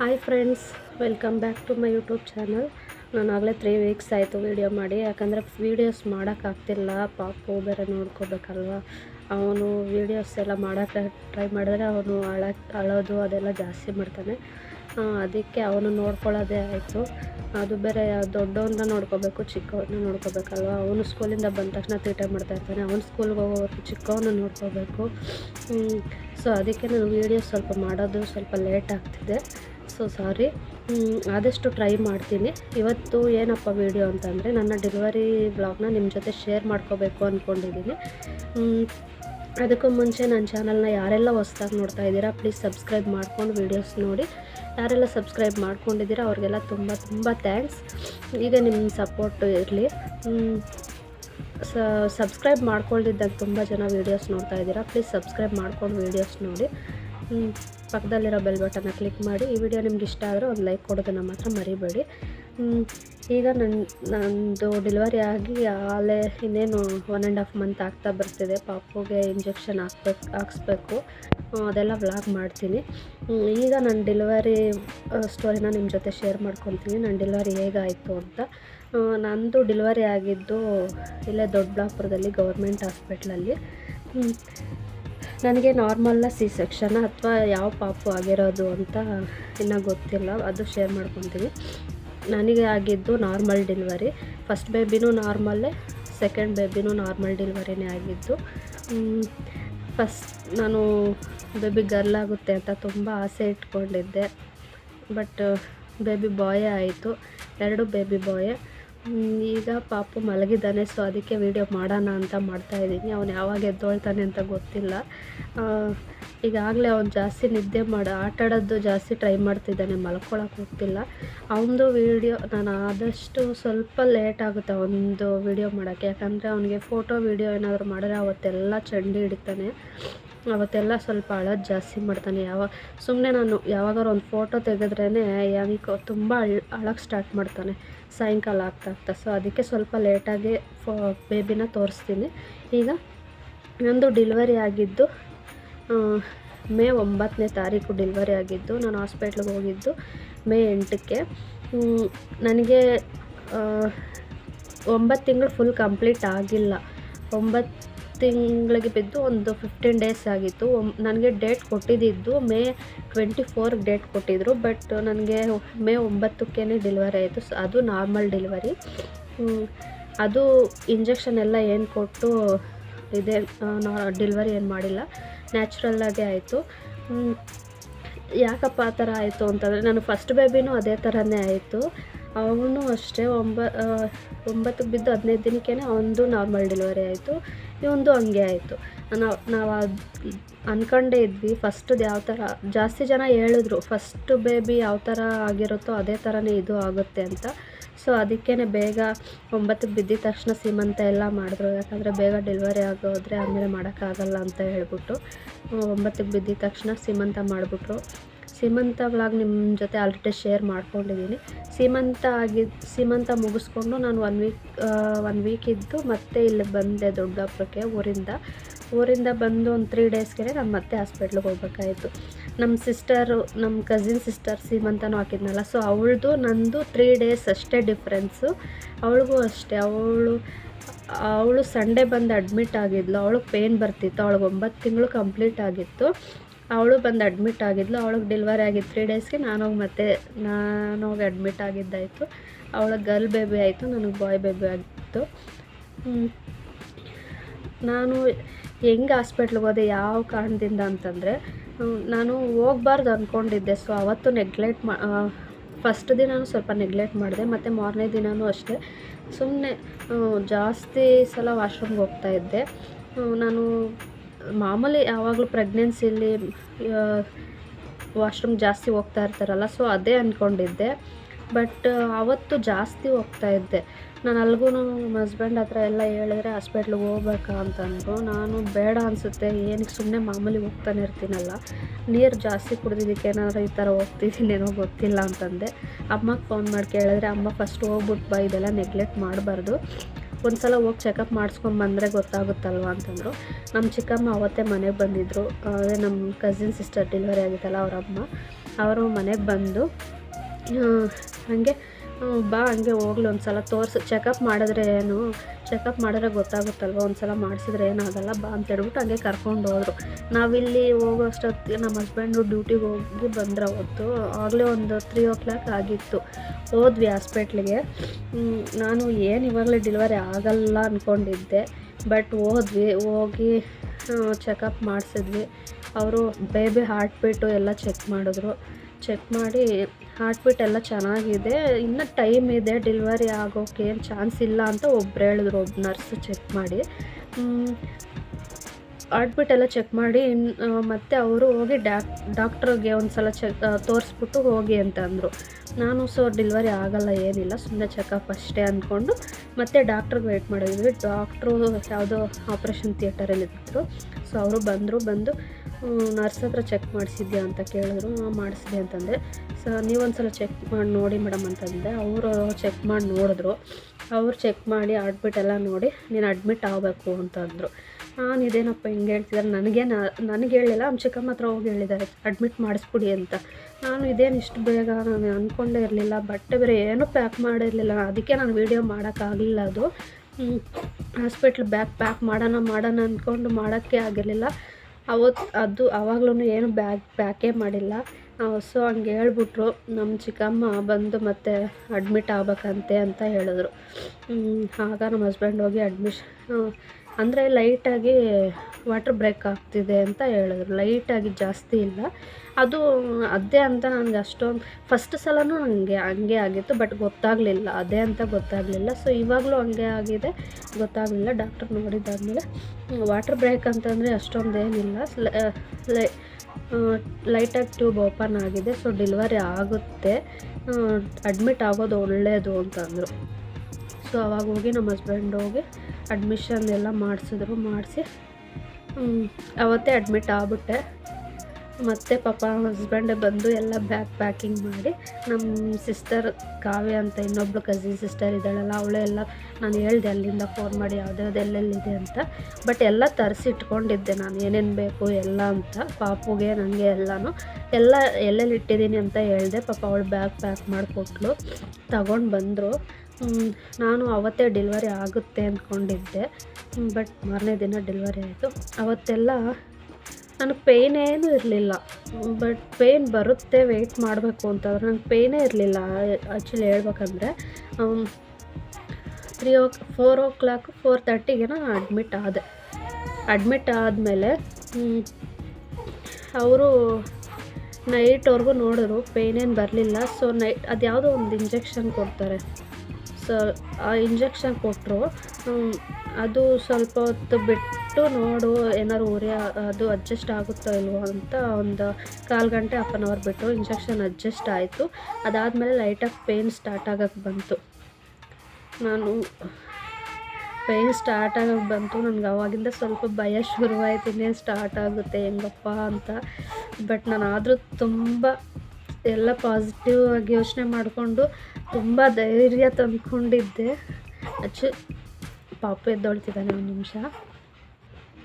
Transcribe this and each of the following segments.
Hi friends welcome back to my YouTube channel ನಾನು ಆಗಲೇ three weeks ಆಯಿತು video ಮಾಡಿ. ಯಾಕಂದರೆ ವೀಡಿಯೋಸ್ ಮಾಡೋಕ್ಕಾಗ್ತಿಲ್ಲ ಪಾಪು ಬೇರೆ ನೋಡ್ಕೋಬೇಕಲ್ವ? ಅವನು ವೀಡಿಯೋಸ್ ಎಲ್ಲ ಮಾಡೋಕ್ಕೆ ಟ್ರೈ ಮಾಡಿದ್ರೆ ಅವನು ಅಳ, ಅಳೋದು ಅದೆಲ್ಲ ಜಾಸ್ತಿ ಮಾಡ್ತಾನೆ. ಅದಕ್ಕೆ ಅವನು ನೋಡ್ಕೊಳ್ಳೋದೇ ಆಯಿತು. ಅದು ಬೇರೆ ದೊಡ್ಡವನ್ನ ನೋಡ್ಕೋಬೇಕು, ಚಿಕ್ಕವನ್ನ ನೋಡ್ಕೋಬೇಕಲ್ವ? ಅವನು ಸ್ಕೂಲಿಂದ ಬಂದ ತಕ್ಷಣ ತೀಟೆ ಮಾಡ್ತಾ ಇರ್ತಾನೆ. ಅವನು ಸ್ಕೂಲ್ಗೆ ಹೋಗೋವರೆಗೂ ಚಿಕ್ಕವನ್ನ ನೋಡ್ಕೋಬೇಕು. ಸೊ ಅದಕ್ಕೆ ನಾನು ವೀಡಿಯೋ ಸ್ವಲ್ಪ ಮಾಡೋದು ಸ್ವಲ್ಪ ಲೇಟ್ ಆಗ್ತಿದೆ. ಸೊ ಸಾರಿ ಆದಷ್ಟು ಟ್ರೈ ಮಾಡ್ತೀನಿ. ಇವತ್ತು ಏನಪ್ಪ ವೀಡಿಯೋ ಅಂತಂದರೆ, ನನ್ನ ಡೆಲಿವರಿ ಬ್ಲಾಗ್ನ ನಿಮ್ಮ ಜೊತೆ ಶೇರ್ ಮಾಡ್ಕೋಬೇಕು ಅಂದ್ಕೊಂಡಿದ್ದೀನಿ ಅದಕ್ಕೂ ಮುಂಚೆ ನನ್ನ ಚಾನಲ್ನ ಯಾರೆಲ್ಲ ಹೊಸ್ದಾಗಿ ನೋಡ್ತಾ ಇದ್ದೀರಾ ಪ್ಲೀಸ್ ಸಬ್ಸ್ಕ್ರೈಬ್ ಮಾಡ್ಕೊಂಡು ವೀಡಿಯೋಸ್ ನೋಡಿ. ಯಾರೆಲ್ಲ ಸಬ್ಸ್ಕ್ರೈಬ್ ಮಾಡ್ಕೊಂಡಿದ್ದೀರಾ, ಅವ್ರಿಗೆಲ್ಲ ತುಂಬ ತುಂಬ ಥ್ಯಾಂಕ್ಸ್ ಈಗ ನಿಮ್ಮ ಸಪೋರ್ಟು ಇರಲಿ. ಸ ಸಬ್ಸ್ಕ್ರೈಬ್ ಮಾಡ್ಕೊಳ್ದಿದ್ದಾಗ ತುಂಬ ಜನ ವೀಡಿಯೋಸ್ ನೋಡ್ತಾ ಇದ್ದೀರಾ ಪ್ಲೀಸ್ ಸಬ್ಸ್ಕ್ರೈಬ್ ಮಾಡ್ಕೊಂಡು ವೀಡಿಯೋಸ್ ನೋಡಿ. ಪಕ್ಕದಲ್ಲಿರೋ ಬೆಲ್ ಬಟನ್ನ ಕ್ಲಿಕ್ ಮಾಡಿ, ಈ ವಿಡಿಯೋ ನಿಮ್ಗೆ ಇಷ್ಟ ಆದರೆ ಒಂದು ಲೈಕ್ ಕೊಡೋದನ್ನು ಮಾತ್ರ ಮರಿಬೇಡಿ. ಈಗ ನನ್ನ ನಂದು ಡೆಲಿವರಿ ಆಗಿ ಆಲೇ ಇನ್ನೇನು ಒನ್ ಆ್ಯಂಡ್ ಹಾಫ್ ಮಂತ್ ಆಗ್ತಾ ಬರ್ತಿದೆ. ಪಾಪುಗೆ ಇಂಜೆಕ್ಷನ್ ಹಾಕ್ಬೇಕು, ಹಾಕ್ಸ್ಬೇಕು. ಅದೆಲ್ಲ ವ್ಲಾಗ್ ಮಾಡ್ತೀನಿ. ಈಗ ನನ್ನ ಡೆಲಿವರಿ ಸ್ಟೋರಿನ ನಿಮ್ಮ ಜೊತೆ ಶೇರ್ ಮಾಡ್ಕೊತೀನಿ. ನನ್ನ ಡೆಲಿವರಿ ಹೇಗಾಯಿತು ಅಂತ. ನಂದು ಡೆಲಿವರಿ ಆಗಿದ್ದು ಇಲ್ಲೇ ದೊಡ್ಡಬಳ್ಳಾಪುರದಲ್ಲಿ ಗೌರ್ಮೆಂಟ್ ಹಾಸ್ಪಿಟ್ಲಲ್ಲಿ. ನನಗೆ ನಾರ್ಮಲ್ನ ಸಿ ಸೆಕ್ಷನ್ ಅಥವಾ ಯಾವ ಪಾಪು ಆಗಿರೋದು ಅಂತ ಇನ್ನೂ ಗೊತ್ತಿಲ್ಲ. ಅದು ಶೇರ್ ಮಾಡ್ಕೊತೀವಿ ನನಗೆ ಆಗಿದ್ದು ನಾರ್ಮಲ್ ಡೆಲಿವರಿ ಫಸ್ಟ್ ಬೇಬಿನೂ ನಾರ್ಮಲ್ಲೇ ಸೆಕೆಂಡ್ ಬೇಬಿನೂ ನಾರ್ಮಲ್ ಡೆಲಿವರಿನೇ ಆಗಿದ್ದು. ಫಸ್ಟ್ ನಾನು ಬೇಬಿ ಗರ್ಲ್ ಆಗುತ್ತೆ ಅಂತ ತುಂಬ ಆಸೆ ಇಟ್ಕೊಂಡಿದ್ದೆ. ಬಟ್ ಬೇಬಿ ಬಾಯೇ ಆಯಿತು. ಎರಡು ಬೇಬಿ ಬಾಯೇ ಈಗ ಪಾಪು ಮಲಗಿದ್ದಾನೆ ಸೊ ಅದಕ್ಕೆ ವೀಡಿಯೋ ಮಾಡೋಣ ಅಂತ ಮಾಡ್ತಾಯಿದ್ದೀನಿ ಅವನು ಯಾವಾಗ ಎದ್ದೊಳ್ತಾನೆ ಅಂತ ಗೊತ್ತಿಲ್ಲ. ಈಗಾಗಲೇ ಅವ್ನು ಜಾಸ್ತಿ ನಿದ್ದೆ ಮಾಡಿ ಆಟಾಡೋದು ಜಾಸ್ತಿ ಟ್ರೈ ಮಾಡ್ತಿದ್ದಾನೆ ಮಲ್ಕೊಳಕ್ಕೆ ಹೋಗ್ತಿಲ್ಲ. ಅವನದು ವೀಡಿಯೋ ನಾನು ಆದಷ್ಟು ಸ್ವಲ್ಪ ಲೇಟ್ ಆಗುತ್ತೆ ಒಂದು ವೀಡಿಯೋ ಮಾಡೋಕ್ಕೆ. ಯಾಕಂದರೆ ಅವನಿಗೆ ಫೋಟೋ ವೀಡಿಯೋ ಏನಾದರೂ ಮಾಡಿದ್ರೆ ಅವತ್ತೆಲ್ಲ ಚಂಡಿ ಹಿಡಿತಾನೆ. ಅವತ್ತೆಲ್ಲ ಸ್ವಲ್ಪ ಅಳೋದು ಜಾಸ್ತಿ ಮಾಡ್ತಾನೆ. ಯಾವ ಸುಮ್ಮನೆ ನಾನು ಯಾವಾಗಾರು ಒಂದು ಫೋಟೋ ತೆಗೆದ್ರೇ ಯಾವಿಕೋ ತುಂಬ ಅಳ್ ಅಳಕ್ಕೆ ಸ್ಟಾರ್ಟ್ ಮಾಡ್ತಾನೆ. ಸಾಯಂಕಾಲ ಆಗ್ತಾ ಆಗ್ತಾ. ಸೊ ಅದಕ್ಕೆ ಸ್ವಲ್ಪ ಲೇಟಾಗಿ ಫೋ ಬೇಬಿನ ತೋರಿಸ್ತೀನಿ. ಈಗ ನಂದು ಡೆಲಿವರಿ ಆಗಿದ್ದು ಮೇ ಒಂಬತ್ತನೇ ತಾರೀಕು ಡೆಲಿವರಿ ಆಗಿದ್ದು, ನಾನು ಹಾಸ್ಪಿಟ್ಲಿಗೆ ಹೋಗಿದ್ದು ಮೇ ಎಂಟಕ್ಕೆ. ನನಗೆ ಒಂಬತ್ತು ತಿಂಗಳು ಫುಲ್ ಕಂಪ್ಲೀಟ್ ಆಗಿಲ್ಲ. ಒಂಬತ್ತು ತಿಂಗಳಿಗೆ ಬಿದ್ದು ಒಂದು ಫಿಫ್ಟೀನ್ ಡೇಸ್ ಆಗಿತ್ತು. ನನಗೆ ಡೇಟ್ ಕೊಟ್ಟಿದ್ದಿದ್ದು ಮೇ ಟ್ವೆಂಟಿ ಫೋರ್ಗೆ ಡೇಟ್ ಕೊಟ್ಟಿದ್ದರು ಬಟ್ ನನಗೆ ಮೇ ಒಂಬತ್ತಕ್ಕೇ ಡೆಲಿವರಿ ಆಯಿತು. ಅದು ನಾರ್ಮಲ್ ಡೆಲಿವರಿ ಅದು ಇಂಜೆಕ್ಷನ್ ಎಲ್ಲ ಏನು ಕೊಟ್ಟು ಇದೆ ಡೆಲಿವರಿ ಏನು ಮಾಡಿಲ್ಲ. ನ್ಯಾಚುರಲ್ಲಾಗೆ ಆಯಿತು. ಯಾಕಪ್ಪ ಆ ಥರ ಆಯಿತು ಅಂತಂದರೆ, ನಾನು ಫಸ್ಟ್ ಬೇಬಿನೂ ಅದೇ ಥರನೇ ಆಯಿತು. ಅವನು ಅಷ್ಟೇ ಒಂಬ ಒಂಬತ್ತು ಬಿದ್ದು ಹದಿನೈದು ದಿನಕ್ಕೇ ಅವನದು ನಾರ್ಮಲ್ ಡೆಲಿವರಿ ಆಯಿತು. ಇವನದು ಹಂಗೆ ಆಯಿತು. ನಾವು ನಾವು ಅದು ಅಂದ್ಕೊಂಡೇ ಇದ್ವಿ. ಫಸ್ಟದು ಯಾವ ಥರ ಜಾಸ್ತಿ ಜನ ಹೇಳಿದ್ರು ಫಸ್ಟ್ ಬೇಬಿ ಯಾವ ಥರ ಆಗಿರುತ್ತೋ ಅದೇ ಥರನೇ ಇದು ಆಗುತ್ತೆ ಅಂತ. ಸೊ ಅದಕ್ಕೇ ಬೇಗ ಒಂಬತ್ತಕ್ಕೆ ಬಿದ್ದಿದ ತಕ್ಷಣ ಸೀಮಂತ ಎಲ್ಲ ಮಾಡಿದ್ರು. ಯಾಕಂದರೆ ಬೇಗ ಡೆಲಿವರಿ ಆಗೋದ್ರೆ ಆಮೇಲೆ ಮಾಡೋಕ್ಕಾಗಲ್ಲ ಅಂತ ಹೇಳ್ಬಿಟ್ಟು ಒಂಬತ್ತಕ್ಕೆ ಬಿದ್ದಿದ ತಕ್ಷಣ ಸೀಮಂತ ಮಾಡಿಬಿಟ್ರು. ಸೀಮಂತ ವ್ಲಾಗ್ ನಿಮ್ಮ ಜೊತೆ ಆಲ್ರೆಡಿ ಶೇರ್ ಮಾಡ್ಕೊಂಡಿದ್ದೀನಿ ಸೀಮಂತ ಆಗಿ ಸೀಮಂತ ಮುಗಿಸ್ಕೊಂಡು ನಾನು ಒನ್ ವೀಕ್ ಒನ್ ವೀಕ್ ಇದ್ದು ಮತ್ತೆ ಇಲ್ಲಿ ಬಂದೆ ದೊಡ್ಡಪ್ಪಕ್ಕೆ. ಊರಿಂದ ಊರಿಂದ ಬಂದು ಒಂದು ತ್ರೀ ಡೇಸ್ಗೆ ನಾನು ಮತ್ತೆ ಹಾಸ್ಪಿಟ್ಲಿಗೆ ಹೋಗ್ಬೇಕಾಯಿತು. ನಮ್ಮ ಸಿಸ್ಟರು ನಮ್ಮ ಕಸಿನ್ ಸಿಸ್ಟರ್ ಸೀಮಂತನೂ ಹಾಕಿದ್ನಲ್ಲ ಸೊ ಅವಳದು ನಂದು ತ್ರೀ ಡೇಸ್ ಅಷ್ಟೇ ಡಿಫ್ರೆನ್ಸು ಅವಳಿಗೂ ಅಷ್ಟೇ, ಅವಳು ಅವಳು ಸಂಡೇ ಬಂದು ಅಡ್ಮಿಟ್ ಆಗಿದ್ಲು, ಅವಳಿಗೆ ಪೇನ್ ಬರ್ತಿತ್ತು, ಅವಳಿಗೆ ಒಂಬತ್ತು ತಿಂಗಳು ಕಂಪ್ಲೀಟ್ ಆಗಿತ್ತು. ಅವಳು ಬಂದು ಅಡ್ಮಿಟ್ ಆಗಿದ್ಲು. ಅವಳಿಗೆ ಡೆಲಿವರಿ ಆಗಿತ್ತು ತ್ರೀ ಡೇಸ್ಗೆ ನಾನು ಹೋಗಿ ಮತ್ತೆ, ನಾನು ಹೋಗಿ ಅಡ್ಮಿಟ್ ಆಗಿದ್ದಾಯಿತು. ಅವಳಿಗೆ ಗರ್ಲ್ ಬೇಬಿ ಆಯಿತು, ನನಗೆ ಬಾಯ್ ಬೇಬಿ ಆಗಿತ್ತು. ನಾನು ಹೆಂಗೆ ಹಾಸ್ಪಿಟ್ಲಿಗೆ ಹೋದೆ, ಯಾವ ಕಾರಣದಿಂದ ಅಂತಂದರೆ ನಾನು ಹೋಗ್ಬಾರ್ದು ಅಂದ್ಕೊಂಡಿದ್ದೆ ಸೊ ಅವತ್ತು ನೆಗ್ಲೆಕ್ಟ್ ಮಾ ಫಸ್ಟ್ ದಿನವೂ ಸ್ವಲ್ಪ ನೆಗ್ಲೆಕ್ಟ್ ಮಾಡಿದೆ, ಮತ್ತು ಮಾರನೇ ದಿನವೂ ಅಷ್ಟೇ. ಸುಮ್ಮನೆ ಜಾಸ್ತಿ ಸಲ ವಾಶ್ರೂಮ್ಗೆ ಹೋಗ್ತಾ ಇದ್ದೆ. ನಾನು ಮಾಮೂಲಿ ಯಾವಾಗಲೂ ಪ್ರೆಗ್ನೆನ್ಸಿಲಿ ವಾಶ್ರೂಮ್ ಜಾಸ್ತಿ ಹೋಗ್ತಾ ಇರ್ತಾರಲ್ಲ ಸೊ ಅದೇ ಅಂದ್ಕೊಂಡಿದ್ದೆ ಬಟ್ ಅವತ್ತು ಜಾಸ್ತಿ ಹೋಗ್ತಾ ಇದ್ದೆ. ನಾನು ಅಲ್ಗೂ ನಮ್ಮ ಹಸ್ಬೆಂಡ್ ಹತ್ರ ಎಲ್ಲ ಹೇಳಿದ್ರೆ ಹಾಸ್ಪಿಟ್ಲಿಗೆ ಹೋಗ್ಬೇಕಾ? ಅಂತಂದರು ನಾನು ಬೇಡ ಅನಿಸುತ್ತೆ, ಏನಕ್ಕೆ ಸುಮ್ಮನೆ ಮಾಮೂಲಿ ಹೋಗ್ತಾನೆ ಇರ್ತೀನಲ್ಲ. ನೀರು ಜಾಸ್ತಿ ಕುಡಿದಿದ್ದಕ್ಕೆ ಏನಾದ್ರು ಈ ಥರ ಹೋಗ್ತಿದ್ದೀನೇನೋ ಗೊತ್ತಿಲ್ಲ ಅಂತಂದೆ. ಅಮ್ಮಗೆ ಫೋನ್ ಮಾಡಿ ಕೇಳಿದ್ರೆ, ಅಮ್ಮ ಫಸ್ಟ್ ಹೋಗ್ಬಿಟ್ಟು ಬಾ, ಇದೆಲ್ಲ ನೆಗ್ಲೆಕ್ಟ್ ಮಾಡಬಾರ್ದು. ಒಂದು ಸಲ ಹೋಗಿ ಚೆಕಪ್ ಮಾಡಿಸ್ಕೊಂಬಂದರೆ ಗೊತ್ತಾಗುತ್ತಲ್ವ ಅಂತಂದರು. ನಮ್ಮ ಚಿಕ್ಕಮ್ಮ ಅವತ್ತೇ ಮನೆಗೆ ಬಂದಿದ್ದರು ಅದೇ ನಮ್ಮ ಕಸಿನ್ ಸಿಸ್ಟರ್ ಡೆಲಿವರಿ ಆಗಿತ್ತಲ್ಲ ಅವರಮ್ಮ ಅವರು ಮನೆಗೆ ಬಂದು ಹಾಗೆ ಬಾ, ಹಂಗೆ ಹೋಗ್ಲಿ. ಒಂದು ಸಲ ತೋರಿಸಿ. ಚೆಕಪ್ ಮಾಡಿದ್ರೆ ಏನು? ಚೆಕಪ್ ಮಾಡಿದ್ರೆ ಗೊತ್ತಾಗುತ್ತಲ್ವ? ಒಂದು ಸಲ ಮಾಡಿಸಿದ್ರೆ ಏನಾಗಲ್ಲ ಬಾ ಅಂತ ಹೇಳ್ಬಿಟ್ಟು ಹಂಗೆ ಕರ್ಕೊಂಡು ಹೋದರು. ನಾವಿಲ್ಲಿ ಹೋಗೋ ಅಷ್ಟೊತ್ತಿಗೆ ನಮ್ಮ ಹಸ್ಬೆಂಡು ಡ್ಯೂಟಿಗೆ ಹೋಗಿ ಬಂದ್ರೆ ಅವತ್ತು. ಆಗಲೇ ಒಂದು ತ್ರೀ ಓ ಕ್ಲಾಕ್ ಆಗಿತ್ತು. ಹೋದ್ವಿ ಹಾಸ್ಪೆಟ್ಲಿಗೆ ನಾನು ಏನು ಇವಾಗಲೇ ಡೆಲಿವರಿ ಆಗಲ್ಲ ಅಂದ್ಕೊಂಡಿದ್ದೆ ಬಟ್ ಹೋದ್ವಿ. ಹೋಗಿ ಚೆಕಪ್ ಮಾಡಿಸಿದ್ವಿ. ಅವರು ಬೇಬಿ ಹಾರ್ಟ್ ಬೀಟು ಎಲ್ಲ ಚೆಕ್ ಮಾಡಿದ್ರು. ಚೆಕ್ ಮಾಡಿ ಹಾರ್ಟ್ ಬೀಟ್ ಎಲ್ಲ ಚೆನ್ನಾಗಿದೆ. ಇನ್ನು ಟೈಮ್ ಇದೆ, ಡೆಲಿವರಿ ಆಗೋಕೆ ಏನು ಚಾನ್ಸ್ ಇಲ್ಲ ಅಂತ ಒಬ್ರು ಹೇಳಿದ್ರು ಒಬ್ಬ ನರ್ಸು ಚೆಕ್ ಮಾಡಿ. ಬೀಟ್ ಎಲ್ಲ ಚೆಕ್ ಮಾಡಿ ಮತ್ತೆ ಅವರು ಹೋಗಿ ಡಾಕ್ ಡಾಕ್ಟ್ರಿಗೆ ಒಂದು ಸಲ ಚೆಕ್ ತೋರಿಸ್ಬಿಟ್ಟು ಹೋಗಿ ಅಂತ ಅಂದರು. ನಾನು ಸೊ ಡೆಲಿವರಿ ಆಗಲ್ಲ, ಏನಿಲ್ಲ ಸುಮ್ಮನೆ ಚೆಕಪ್ ಅಷ್ಟೇ ಅಂದ್ಕೊಂಡು ಮತ್ತೆ ಡಾಕ್ಟ್ರಿಗೆ ವೆಯ್ಟ್ ಮಾಡಿದ್ವಿ. ಡಾಕ್ಟ್ರು ಯಾವುದೋ ಆಪ್ರೇಷನ್ ಥಿಯೇಟರಲ್ಲಿದ್ದರು ಸೊ ಅವರು ಬಂದರು, ಬಂದು ನರ್ಸ್ ಹತ್ರ ಚೆಕ್ ಮಾಡಿಸಿದ್ಯಾ ಅಂತ ಕೇಳಿದ್ರು. ಮಾಡಿಸಿದೆ ಅಂತಂದೆ. ಸೊ ನೀವೊಂದು ಸಲ ಚೆಕ್ ಮಾಡಿ, ನೋಡಿ ಮೇಡಮ್ ಅಂತಂದೆ. ಅವರು ಚೆಕ್ ಮಾಡಿ ನೋಡಿದ್ರು. ಅವ್ರು ಚೆಕ್ ಮಾಡಿ ಅಡ್ಮಿಟ್ ಎಲ್ಲ ನೋಡಿ, ನೀನು ಅಡ್ಮಿಟ್ ಆಗಬೇಕು ಅಂತಂದರು ನಾನು ಇದೇನಪ್ಪ ಹಿಂಗೆ ಹೇಳ್ತಿದ್ದಾರೆ ನನಗೆ ನನಗೆ ಹೇಳಿಲ್ಲ ನಮ್ಮ ಚಿಕ್ಕಮ್ಮ ಹತ್ರ ಹೋಗಿ ಹೇಳಿದ್ದಾರೆ. ಅಡ್ಮಿಟ್ ಮಾಡಿಸ್ಬಿಡಿ ಅಂತ. ನಾನು ಇದೇನು ಇಷ್ಟು ಬೇಗ ನಾನು ಅಂದ್ಕೊಂಡೇ ಇರಲಿಲ್ಲ, ಬಟ್ಟೆ ಬೇರೆ ಏನೂ ಪ್ಯಾಕ್ ಮಾಡಿರಲಿಲ್ಲ. ಅದಕ್ಕೆ ನಾನು ವೀಡಿಯೋ ಮಾಡೋಕ್ಕಾಗಲಿಲ್ಲ ಅದು. ಹಾಸ್ಪಿಟ್ಲ್ ಬ್ಯಾಗ್ ಪ್ಯಾಕ್ ಮಾಡೋಣ ಮಾಡೋಣ ಅಂದ್ಕೊಂಡು ಮಾಡೋಕ್ಕೆ ಆಗಿರಲಿಲ್ಲ. ಅವತ್ತು ಅದು ಆವಾಗಲೂ ಏನು ಬ್ಯಾಗ್ ಪ್ಯಾಕೇ ಮಾಡಿಲ್ಲ. ಸೊ ಹಂಗೆ ಹೇಳ್ಬಿಟ್ರು. ನಮ್ಮ ಚಿಕ್ಕಮ್ಮ ಬಂದು ಮತ್ತೆ ಅಡ್ಮಿಟ್ ಆಗ್ಬೇಕಂತೆ ಅಂತ ಹೇಳಿದ್ರು. ಆಗ ನಮ್ಮ ಹಸ್ಬೆಂಡ್ ಹೋಗಿ ಅಡ್ಮಿಷನ್ ಅಂದರೆ ಲೈಟಾಗಿ ವಾಟ್ರ್ ಬ್ರೇಕ್ ಆಗ್ತಿದೆ ಅಂತ ಹೇಳಿದ್ರು. ಲೈಟಾಗಿ ಜಾಸ್ತಿ ಇಲ್ಲ. ಅದು ಅದೇ ಅಂತ ನನಗೆ ಅಷ್ಟೊಂದು ಫಸ್ಟ್ ಸಲವೂ ನನಗೆ ಹಂಗೆ ಆಗಿತ್ತು, ಬಟ್ ಗೊತ್ತಾಗಲಿಲ್ಲ. ಅದೇ ಅಂತ ಗೊತ್ತಾಗಲಿಲ್ಲ. ಸೊ ಇವಾಗಲೂ ಹಂಗೆ ಆಗಿದೆ. ಗೊತ್ತಾಗಲಿಲ್ಲ. ಡಾಕ್ಟರ್ ನೋಡಿದ್ದಾದಮೇಲೆ ವಾಟ್ರ್ ಬ್ರೇಕ್ ಅಂತಂದರೆ ಅಷ್ಟೊಂದು ಏನಿಲ್ಲ. ಲೈಟಾಗಿ ಟ್ಯೂಬ್ ಓಪನ್ ಆಗಿದೆ. ಸೊ ಡೆಲಿವರಿ ಆಗುತ್ತೆ. ಅಡ್ಮಿಟ್ ಆಗೋದು ಒಳ್ಳೆಯದು ಅಂತಂದರು. ಸೊ ಅವಾಗ ಹೋಗಿ ನಮ್ಮ ಹಸ್ಬೆಂಡ್ ಹೋಗಿ ಅಡ್ಮಿಷನ್ ಎಲ್ಲ ಮಾಡಿಸಿದ್ರು, ಮಾಡಿಸಿ ಅವತ್ತೇ ಅಡ್ಮಿಟ್ ಆಗ್ಬಿಟ್ಟೆ. ಮತ್ತು ಪಾಪ ಹಸ್ಬೆಂಡ್ ಬಂದು ಎಲ್ಲ ಬ್ಯಾಗ್ ಪ್ಯಾಕಿಂಗ್ ಮಾಡಿ ನಮ್ಮ ಸಿಸ್ಟರ್ ಕಾವ್ಯ ಅಂತ ಇನ್ನೊಬ್ಳು ಕಸಿನ್ ಸಿಸ್ಟರ್ ಇದ್ದಾಳಲ್ಲ, ಅವಳೇ ಎಲ್ಲ ನಾನು ಹೇಳಿದೆ ಅಲ್ಲಿಂದ ಫೋನ್ ಮಾಡಿ ಯಾವುದ್ಯಾವ್ದು ಎಲ್ಲೆಲ್ಲಿದೆ ಅಂತ. ಬಟ್ ಎಲ್ಲ ತರಿಸಿ ಇಟ್ಕೊಂಡಿದ್ದೆ ನಾನು, ಏನೇನು ಬೇಕು ಎಲ್ಲ ಅಂತ. ಪಾಪುಗೆ ನನಗೆ ಎಲ್ಲನೂ, ಎಲ್ಲ ಎಲ್ಲೆಲ್ಲಿ ಇಟ್ಟಿದ್ದೀನಿ ಅಂತ ಹೇಳಿದೆ. ಪಾಪ ಅವಳು ಬ್ಯಾಗ್ ಪ್ಯಾಕ್ ಮಾಡಿಕೊಟ್ಲು. ತಗೊಂಡು ಬಂದರು. ನಾನು ಅವತ್ತೇ ಡೆಲಿವರಿ ಆಗುತ್ತೆ ಅಂದ್ಕೊಂಡಿದ್ದೆ. ಬಟ್ ಮಾರನೇ ದಿನ ಡೆಲಿವರಿ ಆಯಿತು. ಅವತ್ತೆಲ್ಲ ನನಗೆ ಪೇಯ್ನೇನೂ ಇರಲಿಲ್ಲ. ಬಟ್ ಪೇಯ್ನ್ ಬರುತ್ತೆ ವೆಯ್ಟ್ ಮಾಡಬೇಕು ಅಂತಂದ್ರೆ ನಂಗೆ ಪೇಯ್ನೇ ಇರಲಿಲ್ಲ. ಆ್ಯಕ್ಚುಲಿ ಹೇಳ್ಬೇಕಂದ್ರೆ three or four o'clock four ತರ್ಟಿಗೆ ನಾನು ಅಡ್ಮಿಟ್ ಆದೆ. ಅಡ್ಮಿಟ್ ಆದಮೇಲೆ ಅವರು ನೈಟ್ವರೆಗೂ ನೋಡಿದ್ರು ಪೇಯ್ನೇನು ಬರಲಿಲ್ಲ. ಸೊ ನೈಟ್ ಅದು ಯಾವುದೋ ಒಂದು ಇಂಜೆಕ್ಷನ್ ಕೊಡ್ತಾರೆ. ಸೊ, ಆ ಇಂಜೆಕ್ಷನ್ ಕೊಟ್ಟರು ಅದು ಸ್ವಲ್ಪ ಹೊತ್ತು ಬಿಟ್ಟು ನೋಡು, ಏನಾದ್ರು ಉರಿ, ಅದು ಅಡ್ಜಸ್ಟ್ ಆಗುತ್ತೋ ಇಲ್ವೋ ಅಂತ ಒಂದು ಕಾಲು ಗಂಟೆ ಹಾಫ್ ಆನ್ ಅವರ್ ಬಿಟ್ಟು ಇಂಜೆಕ್ಷನ್ ಅಡ್ಜಸ್ಟ್ ಆಯಿತು. ಅದಾದಮೇಲೆ ಲೈಟಾಗಿ ಪೇಯ್ನ್ ಸ್ಟಾರ್ಟ್ ಆಗೋಕ್ಕೆ ಬಂತು. ನಾನು ಪೇಯ್ನ್ ಸ್ಟಾರ್ಟ್ ಆಗೋಕ್ಕೆ ಬಂತು. ನನಗೆ ಅವಾಗಿಂದ ಸ್ವಲ್ಪ ಭಯ ಶುರುವಾಯ್ತು, ಇನ್ನೇನು ಸ್ಟಾರ್ಟ್ ಆಗುತ್ತೆ, ಹೆಂಗಪ್ಪ ಅಂತ. ಬಟ್ ನಾನು ಆದರೂ ತುಂಬ ಎಲ್ಲ ಪಾಸಿಟಿವ್ ಆಗಿ ಯೋಚನೆ ಮಾಡಿಕೊಂಡು ತುಂಬ ಧೈರ್ಯ ತಂದ್ಕೊಂಡಿದ್ದೆ. ಅಚ್ಚು, ಪಾಪ ಎದ್ದೋಳ್ತಿದ್ದಾನೆ ಒಂದು ನಿಮಿಷ.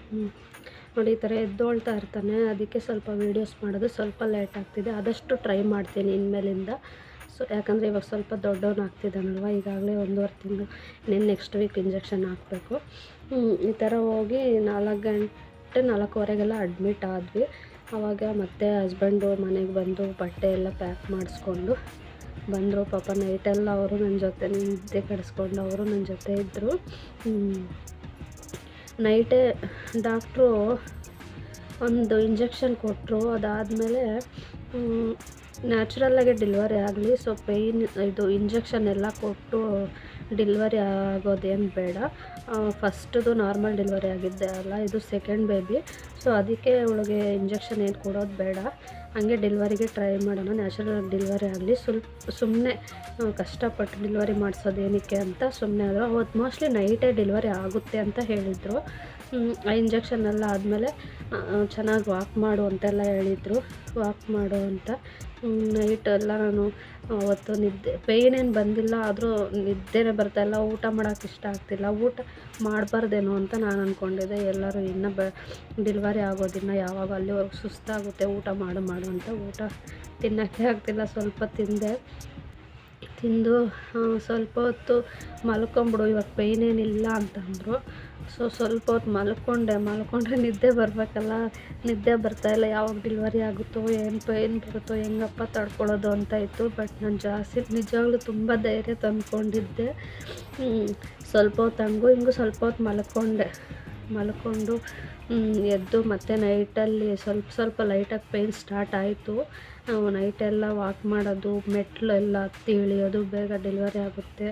ಹ್ಞೂ ನೋಡಿ, ಈ ಥರ ಎದ್ದೊಳ್ತಾ ಇರ್ತಾನೆ. ಅದಕ್ಕೆ ಸ್ವಲ್ಪ ವೀಡಿಯೋಸ್ ಮಾಡೋದು ಸ್ವಲ್ಪ ಲೇಟ್ ಆಗ್ತಿದೆ. ಆದಷ್ಟು ಟ್ರೈ ಮಾಡ್ತೀನಿ ಇನ್ಮೇಲಿಂದ. ಸೊ ಯಾಕಂದರೆ ಇವಾಗ ಸ್ವಲ್ಪ ದೊಡ್ಡವನಾಗ್ತಿದ್ದಾನಲ್ವ ಈಗಾಗಲೇ ಒಂದೂವರೆ ತಿಂಗಳು, ಇನ್ನೇನು ನೆಕ್ಸ್ಟ್ ವೀಕ್ ಇಂಜೆಕ್ಷನ್ ಹಾಕಬೇಕು. ಈ ಥರ ಹೋಗಿ ನಾಲ್ಕು ಗಂಟೆ, ನಾಲ್ಕುವರೆಗೆಲ್ಲ ಅಡ್ಮಿಟ್ ಆದ್ವಿ. ಆವಾಗ ಮತ್ತೆ ಹಸ್ಬೆಂಡು ಮನೆಗೆ ಬಂದು ಬಟ್ಟೆ ಎಲ್ಲ ಪ್ಯಾಕ್ ಮಾಡಿಸ್ಕೊಂಡು ಬಂದರು. ಪಾಪ ನೈಟೆಲ್ಲ ಅವರು ನನ್ನ ಜೊತೆ ನಿದ್ದೆ ಕೆಡಿಸ್ಕೊಂಡು ಅವರು ನನ್ನ ಜೊತೆ ಇದ್ದರು ನೈಟೇ ಡಾಕ್ಟ್ರು ಒಂದು ಇಂಜೆಕ್ಷನ್ ಕೊಟ್ಟರು ಅದಾದಮೇಲೆ ನ್ಯಾಚುರಲ್ಲಾಗೆ ಡೆಲಿವರಿ ಆಗಲಿ. ಸೊ ಪೇಯ್ನ್ ಇದು ಇಂಜೆಕ್ಷನ್ ಎಲ್ಲ ಕೊಟ್ಟು ಡೆಲಿವರಿ ಆಗೋದೇನು ಬೇಡ. ಫಸ್ಟ್ದು ನಾರ್ಮಲ್ ಡೆಲಿವರಿ ಆಗಿದ್ದೆ ಅಲ್ಲ. ಇದು ಸೆಕೆಂಡ್ ಬೇಬಿ ಸೊ ಅದಕ್ಕೆ ಅವಳಿಗೆ ಇಂಜೆಕ್ಷನ್ ಏನು ಕೊಡೋದು ಬೇಡ. ಹಂಗೆ ಡೆಲಿವರಿಗೆ ಟ್ರೈ ಮಾಡೋಣ, ನ್ಯಾಚುರಲ್ ಡೆಲಿವರಿ ಆಗಲಿ. ಸ್ವಲ್ಪ ಸುಮ್ಮನೆ ಕಷ್ಟಪಟ್ಟು ಡೆಲಿವರಿ ಮಾಡಿಸೋದು ಏನಕ್ಕೆ ಅಂತ ಸುಮ್ಮನೆ ಆದರು ಅವತ್ತು ಮೋಸ್ಟ್ಲಿ ನೈಟೇ ಡೆಲಿವರಿ ಆಗುತ್ತೆ ಅಂತ ಹೇಳಿದರು. ಆ ಇಂಜೆಕ್ಷನ್ ಎಲ್ಲ ಆದಮೇಲೆ ಚೆನ್ನಾಗಿ ವಾಕ್ ಮಾಡು ಅಂತೆಲ್ಲ ಹೇಳಿದರು. ವಾಕ್ ಮಾಡು ಅಂತ. ನೈಟ್ ಎಲ್ಲ ನಾನು ಅವತ್ತು ನಿದ್ದೆ ಪೇಯ್ನ್ ಏನು ಬಂದಿಲ್ಲ, ಆದರೂ ನಿದ್ದೆನೇ ಇಲ್ಲ, ಊಟ ಮಾಡೋಕೆ ಇಷ್ಟ ಆಗ್ತಿಲ್ಲ. ಊಟ ಮಾಡಬಾರ್ದೇನೋ ಅಂತ ನಾನು ಅಂದ್ಕೊಂಡಿದ್ದೆ ಎಲ್ಲರೂ ಇನ್ನೂ ಬ, ಡೆಲಿವರಿ ಆಗೋದಿನ್ನ ಯಾವಾಗ ಅಲ್ಲಿವರೆಗೂ ಸುಸ್ತಾಗುತ್ತೆ, ಊಟ ಮಾಡು ಮಾಡು ಅಂತ ಊಟ ತಿನ್ನೋಕ್ಕೆ ಆಗ್ತಿಲ್ಲ. ಸ್ವಲ್ಪ ತಿಂದೆ. ತಿಂದು ಸ್ವಲ್ಪ ಹೊತ್ತು ಮಲ್ಕೊಂಬಿಡು, ಇವಾಗ ಪೇಯ್ನ್ ಏನಿಲ್ಲ ಅಂತಂದರು. ಸೊ ಸ್ವಲ್ಪ ಹೊತ್ತು ಮಲ್ಕೊಂಡೆ. ಮಲ್ಕೊಂಡ್ರೆ ನಿದ್ದೆ ಬರಬೇಕಲ್ಲ. ನಿದ್ದೆ ಬರ್ತಾಯಿಲ್ಲ ಯಾವಾಗ ಡೆಲಿವರಿ ಆಗುತ್ತೋ, ಏನು ಪೇನ್ ಬರುತ್ತೋ, ಹೆಂಗಪ್ಪ ತಡ್ಕೊಳ್ಳೋದು ಅಂತ ಇತ್ತು. ಬಟ್ ನಾನು ಜಾಸ್ತಿ, ನಿಜವಾಗ್ಲೂ ತುಂಬ ಧೈರ್ಯ ತಂದ್ಕೊಂಡಿದ್ದೆ. ಸ್ವಲ್ಪ ಹೊತ್ತು ಹಂಗೂ ಹಿಂಗೂ ಸ್ವಲ್ಪ ಹೊತ್ತು ಮಲ್ಕೊಂಡೆ. ಮಲ್ಕೊಂಡು ಎದ್ದು ಮತ್ತೆ ನೈಟಲ್ಲಿ ಸ್ವಲ್ಪ ಸ್ವಲ್ಪ ಲೈಟಾಗಿ ಪೇಯ್ನ್ ಸ್ಟಾರ್ಟ್ ಆಯಿತು. ನೈಟೆಲ್ಲ ವಾಕ್ ಮಾಡೋದು, ಮೆಟ್ಲು ಎಲ್ಲ ಹತ್ತಿ ಇಳಿಯೋದು, ಬೇಗ ಡೆಲಿವರಿ ಆಗುತ್ತೆ.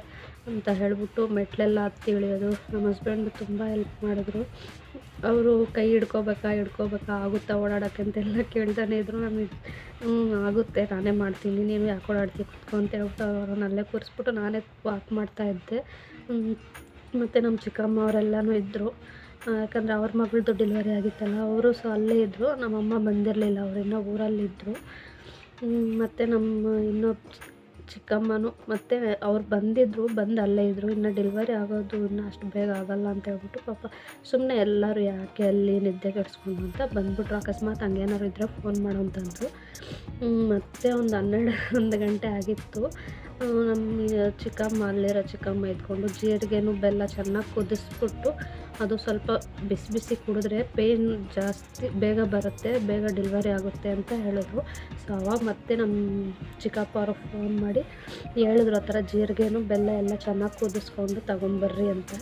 ಅಂತ ಹೇಳಿಬಿಟ್ಟು ಮೆಟ್ಲೆಲ್ಲ ಹತ್ತಿ ಇಳಿಯೋದು. ನಮ್ಮ ಹಸ್ಬೆಂಡ್ ತುಂಬ ಹೆಲ್ಪ್ ಮಾಡಿದ್ರು. ಅವರು ಕೈ ಹಿಡ್ಕೋಬೇಕಾ ಹಿಡ್ಕೋಬೇಕಾ, ಆಗುತ್ತಾ ಓಡಾಡೋಕ್ಕೆ ಅಂತೆಲ್ಲ ಕೇಳ್ತಾನೆ ಇದ್ರು. ನಮಗೆ ಹ್ಞೂ ಆಗುತ್ತೆ, ನಾನೇ ಮಾಡ್ತೀನಿ, ನೀನು ಯಾಕೆ ಓಡಾಡ್ತೀವಿ ಕುತ್ಕೊ ಅಂತ ಹೇಳ್ಬಿಟ್ಟು ಅವ್ರನ್ನ ಅಲ್ಲೇ ಕೂರಿಸ್ಬಿಟ್ಟು ನಾನೇ ವಾಕ್ ಮಾಡ್ತಾಯಿದ್ದೆ ಮತ್ತು ನಮ್ಮ ಚಿಕ್ಕಮ್ಮ ಅವರೆಲ್ಲನೂ ಇದ್ದರು ಯಾಕಂದರೆ ಅವ್ರ ಮಗಳದ್ದು ಡೆಲಿವರಿ ಆಗಿತ್ತಲ್ಲ, ಅವರು ಸೊ ಅಲ್ಲೇ ಇದ್ದರು ನಮ್ಮಮ್ಮ ಬಂದಿರಲಿಲ್ಲ ಅವರಿನ್ನೂ ಊರಲ್ಲಿದ್ದರು ಮತ್ತು ನಮ್ಮ ಇನ್ನೊಬ್ಬ ಚಿಕ್ಕಮ್ಮನೂ ಮತ್ತು ಅವ್ರು ಬಂದಿದ್ದರು ಬಂದು ಅಲ್ಲೇ ಇದ್ದರು ಇನ್ನು ಡೆಲಿವರಿ ಆಗೋದು ಇನ್ನು ಅಷ್ಟು ಬೇಗ ಆಗೋಲ್ಲ ಅಂತ ಹೇಳ್ಬಿಟ್ಟು ಪಾಪ ಸುಮ್ಮನೆ ಎಲ್ಲರೂ ಯಾಕೆ ಅಲ್ಲಿ ನಿದ್ದೆ ಕೆಡಿಸ್ಕೊಂಡು ಅಂತ ಬಂದ್ಬಿಟ್ರು. ಅಕಸ್ಮಾತ್ ಹಂಗೇನಾದ್ರು ಇದ್ದರೆ ಫೋನ್ ಮಾಡು ಅಂತಂದರು. ಮತ್ತು ಒಂದು ಹನ್ನೆರಡು, ಒಂದು ಗಂಟೆ ಆಗಿತ್ತು. ನಮ್ಮ ಚಿಕ್ಕಮ್ಮ ಅಲ್ಲಿರೋ ಚಿಕ್ಕಮ್ಮ ಇದ್ಕೊಂಡು ಜೀರಿಗೆನೂ ಬೆಲ್ಲ ಚೆನ್ನಾಗಿ ಕುದಿಸ್ಬಿಟ್ಟು ಅದು ಸ್ವಲ್ಪ ಬಿಸಿ ಬಿಸಿ ಕುಡಿದ್ರೆ ಪೇಯ್ನ್ ಜಾಸ್ತಿ ಬೇಗ ಬರುತ್ತೆ, ಬೇಗ ಡೆಲಿವರಿ ಆಗುತ್ತೆ ಅಂತ ಹೇಳಿದ್ರು. ಸೊ ಅವಾಗ ಮತ್ತೆ ನಮ್ಮ ಚಿಕ್ಕಪ್ಪ ಅವ್ರಿಗೆ ಫೋನ್ ಮಾಡಿ ಹೇಳಿದ್ರು ಆ ಥರ ಜೀರಿಗೆನೂ ಬೆಲ್ಲ ಎಲ್ಲ ಚೆನ್ನಾಗಿ ಕುದಿಸ್ಕೊಂಡು ತಗೊಂಬರ್ರಿ ಅಂತ.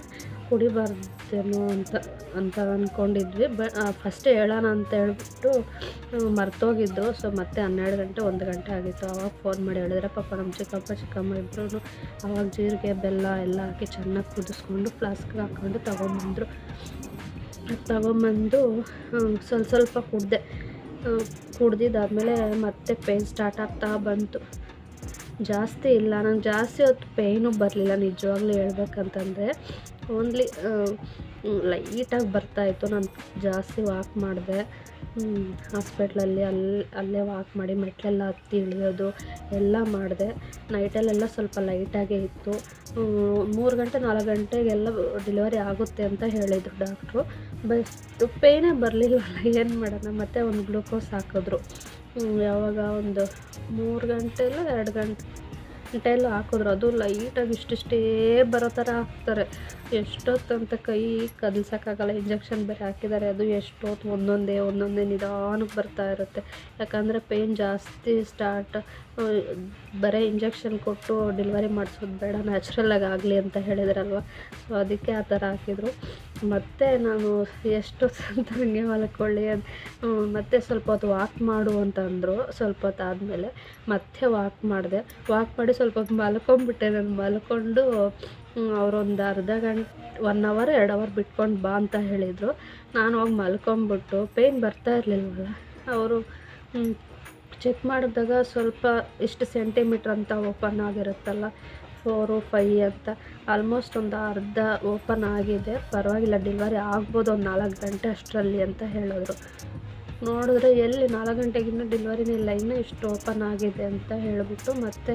ಕುಡಿಬಾರ್ದೇನೋ ಅಂತ ಅಂತ ಅಂದ್ಕೊಂಡಿದ್ವಿ ಬ ಫಸ್ಟ್ ಹೇಳೋಣ ಅಂತ ಹೇಳ್ಬಿಟ್ಟು ಮರ್ತೋಗಿದ್ದು. ಸೊ ಮತ್ತೆ ಹನ್ನೆರಡು ಗಂಟೆ, ಒಂದು ಗಂಟೆ ಆಗಿತ್ತು. ಅವಾಗ ಫೋನ್ ಮಾಡಿ ಹೇಳಿದ್ರೆ, ಪಾಪ ನಮ್ಮ ಚಿಕ್ಕಪ್ಪ, ಚಿಕ್ಕಮ್ಮ ಇಬ್ಬರೂ ಅವಾಗ ಜೀರಿಗೆ, ಬೆಲ್ಲ ಎಲ್ಲ ಹಾಕಿ ಚೆನ್ನಾಗಿ ಕುದಿಸ್ಕೊಂಡು ಫ್ಲಾಸ್ಕ್ಗೆ ಹಾಕ್ಕೊಂಡು ತೊಗೊಂಬಂದರು. ತೊಗೊಂಬಂದು ಸ್ವಲ್ಪ ಸ್ವಲ್ಪ ಕುಡಿದೆ. ಕುಡ್ದಿದ್ದಾದಮೇಲೆ ಮತ್ತೆ ಪೇಯ್ನ್ ಸ್ಟಾರ್ಟ್ ಆಗ್ತಾ ಬಂತು. ಜಾಸ್ತಿ ಇಲ್ಲ. ನಂಗೆ ಜಾಸ್ತಿ ಹೊತ್ತು ಪೇಯ್ನು ಬರಲಿಲ್ಲ. ನಿಜವಾಗ್ಲೂ ಹೇಳ್ಬೇಕಂತಂದರೆ ಓನ್ಲಿ ಲೈಟಾಗಿ ಬರ್ತಾಯಿತ್ತು ನಾನು ಜಾಸ್ತಿ ವಾಕ್ ಮಾಡಿದೆ. ಹಾಸ್ಪಿಟ್ಲಲ್ಲಿ ಅಲ್ಲಿ ಅಲ್ಲೇ ವಾಕ್ ಮಾಡಿ, ಮೆಟ್ಲೆಲ್ಲ ಹತ್ತಿ ಇಳಿಯೋದು ಎಲ್ಲ ಮಾಡಿದೆ. ನೈಟಲ್ಲೆಲ್ಲ ಸ್ವಲ್ಪ ಲೈಟಾಗೇ ಇತ್ತು. ಮೂರು ಗಂಟೆ, ನಾಲ್ಕು ಗಂಟೆಗೆಲ್ಲ ಡೆಲಿವರಿ ಆಗುತ್ತೆ ಅಂತ ಹೇಳಿದರು ಡಾಕ್ಟ್ರು ಬಟ್ ಪೇನೇ ಬರಲಿಲ್ಲ ಏನು ಮಾಡೋಣ? ಮತ್ತು ಒಂದು ಗ್ಲೂಕೋಸ್ ಹಾಕಿದ್ರು. ಯಾವಾಗ ಒಂದು ಮೂರು ಇಲ್ಲ, ಎರಡು ಗಂಟೆ, ಗಂಟೆಯಲ್ಲೂ ಹಾಕಿದ್ರು. ಅದು ಲೈಟಾಗಿ ಇಷ್ಟಿಷ್ಟೇ ಬರೋ ಥರ ಹಾಕ್ತಾರೆ ಎಷ್ಟೊತ್ತಂತ ಕೈ ಕದಲ್ಸೋಕ್ಕಾಗಲ್ಲ ಇಂಜೆಕ್ಷನ್ ಬೇರೆ ಹಾಕಿದ್ದಾರೆ, ಅದು ಎಷ್ಟೊತ್ತು ಒಂದೊಂದೇ ಒಂದೊಂದೇ ನಿಧಾನಕ್ಕೆ ಬರ್ತಾ ಇರುತ್ತೆ. ಯಾಕಂದರೆ ಪೇಯ್ನ್ ಜಾಸ್ತಿ ಸ್ಟಾರ್ಟ್ ಬರೀ ಇಂಜೆಕ್ಷನ್ ಕೊಟ್ಟು ಡೆಲಿವರಿ ಮಾಡಿಸೋದು ಬೇಡ ನ್ಯಾಚುರಲಾಗಿ ಆಗಲಿ ಅಂತ ಹೇಳಿದ್ರಲ್ವ? ಸೊ ಅದಕ್ಕೆ ಆ ಥರ ಹಾಕಿದರು. ಮತ್ತು ನಾನು ಎಷ್ಟು ಹಂಗೆ ಮಲ್ಕೊಳ್ಳಿ ಅಂತ ಮತ್ತೆ ಸ್ವಲ್ಪ ಹೊತ್ತು ವಾಕ್ ಮಾಡು ಅಂತಂದರು ಸ್ವಲ್ಪ ಹೊತ್ತು ಆದಮೇಲೆ ಮತ್ತೆ ವಾಕ್ ಮಾಡಿದೆ. ವಾಕ್ ಮಾಡಿ ಸ್ವಲ್ಪ ಮಲ್ಕೊಂಬಿಟ್ಟೆ ನಾನು, ಮಲ್ಕೊಂಡು ಅವರೊಂದು ಅರ್ಧ ಗಂಟೆ ಒನ್ ಅವರ್ ಎರಡು ಅವರ್ ಬಿಟ್ಕೊಂಡು ಬಾ ಅಂತ ಹೇಳಿದರು. ನಾನು ಹೋಗಿ ಮಲ್ಕೊಂಬಿಟ್ಟು ಪೇಯ್ನ್ ಬರ್ತಾ ಇರಲಿಲ್ವಲ್ಲ, ಅವರು ಚೆಕ್ ಮಾಡಿದಾಗ ಸ್ವಲ್ಪ ಇಷ್ಟು ಸೆಂಟಿಮೀಟ್ರ್ ಅಂತ ಓಪನ್ ಆಗಿರುತ್ತಲ್ಲ ಫೋರು ಫೈ ಅಂತ ಆಲ್ಮೋಸ್ಟ್ ಒಂದು ಅರ್ಧ ಓಪನ್ ಆಗಿದೆ. ಪರವಾಗಿಲ್ಲ ಡೆಲಿವರಿ ಆಗ್ಬೋದು ಒಂದು ನಾಲ್ಕು ಗಂಟೆ ಅಷ್ಟರಲ್ಲಿ ಅಂತ ಹೇಳಿದ್ರು. ನೋಡಿದ್ರೆ ಎಲ್ಲಿ ನಾಲ್ಕು ಗಂಟೆಗಿನ್ನೂ ಡೆಲಿವರಿನೇ ಇಲ್ಲ ಇನ್ನೂ ಇಷ್ಟು ಓಪನ್ ಆಗಿದೆ ಅಂತ ಹೇಳಿಬಿಟ್ಟು ಮತ್ತೆ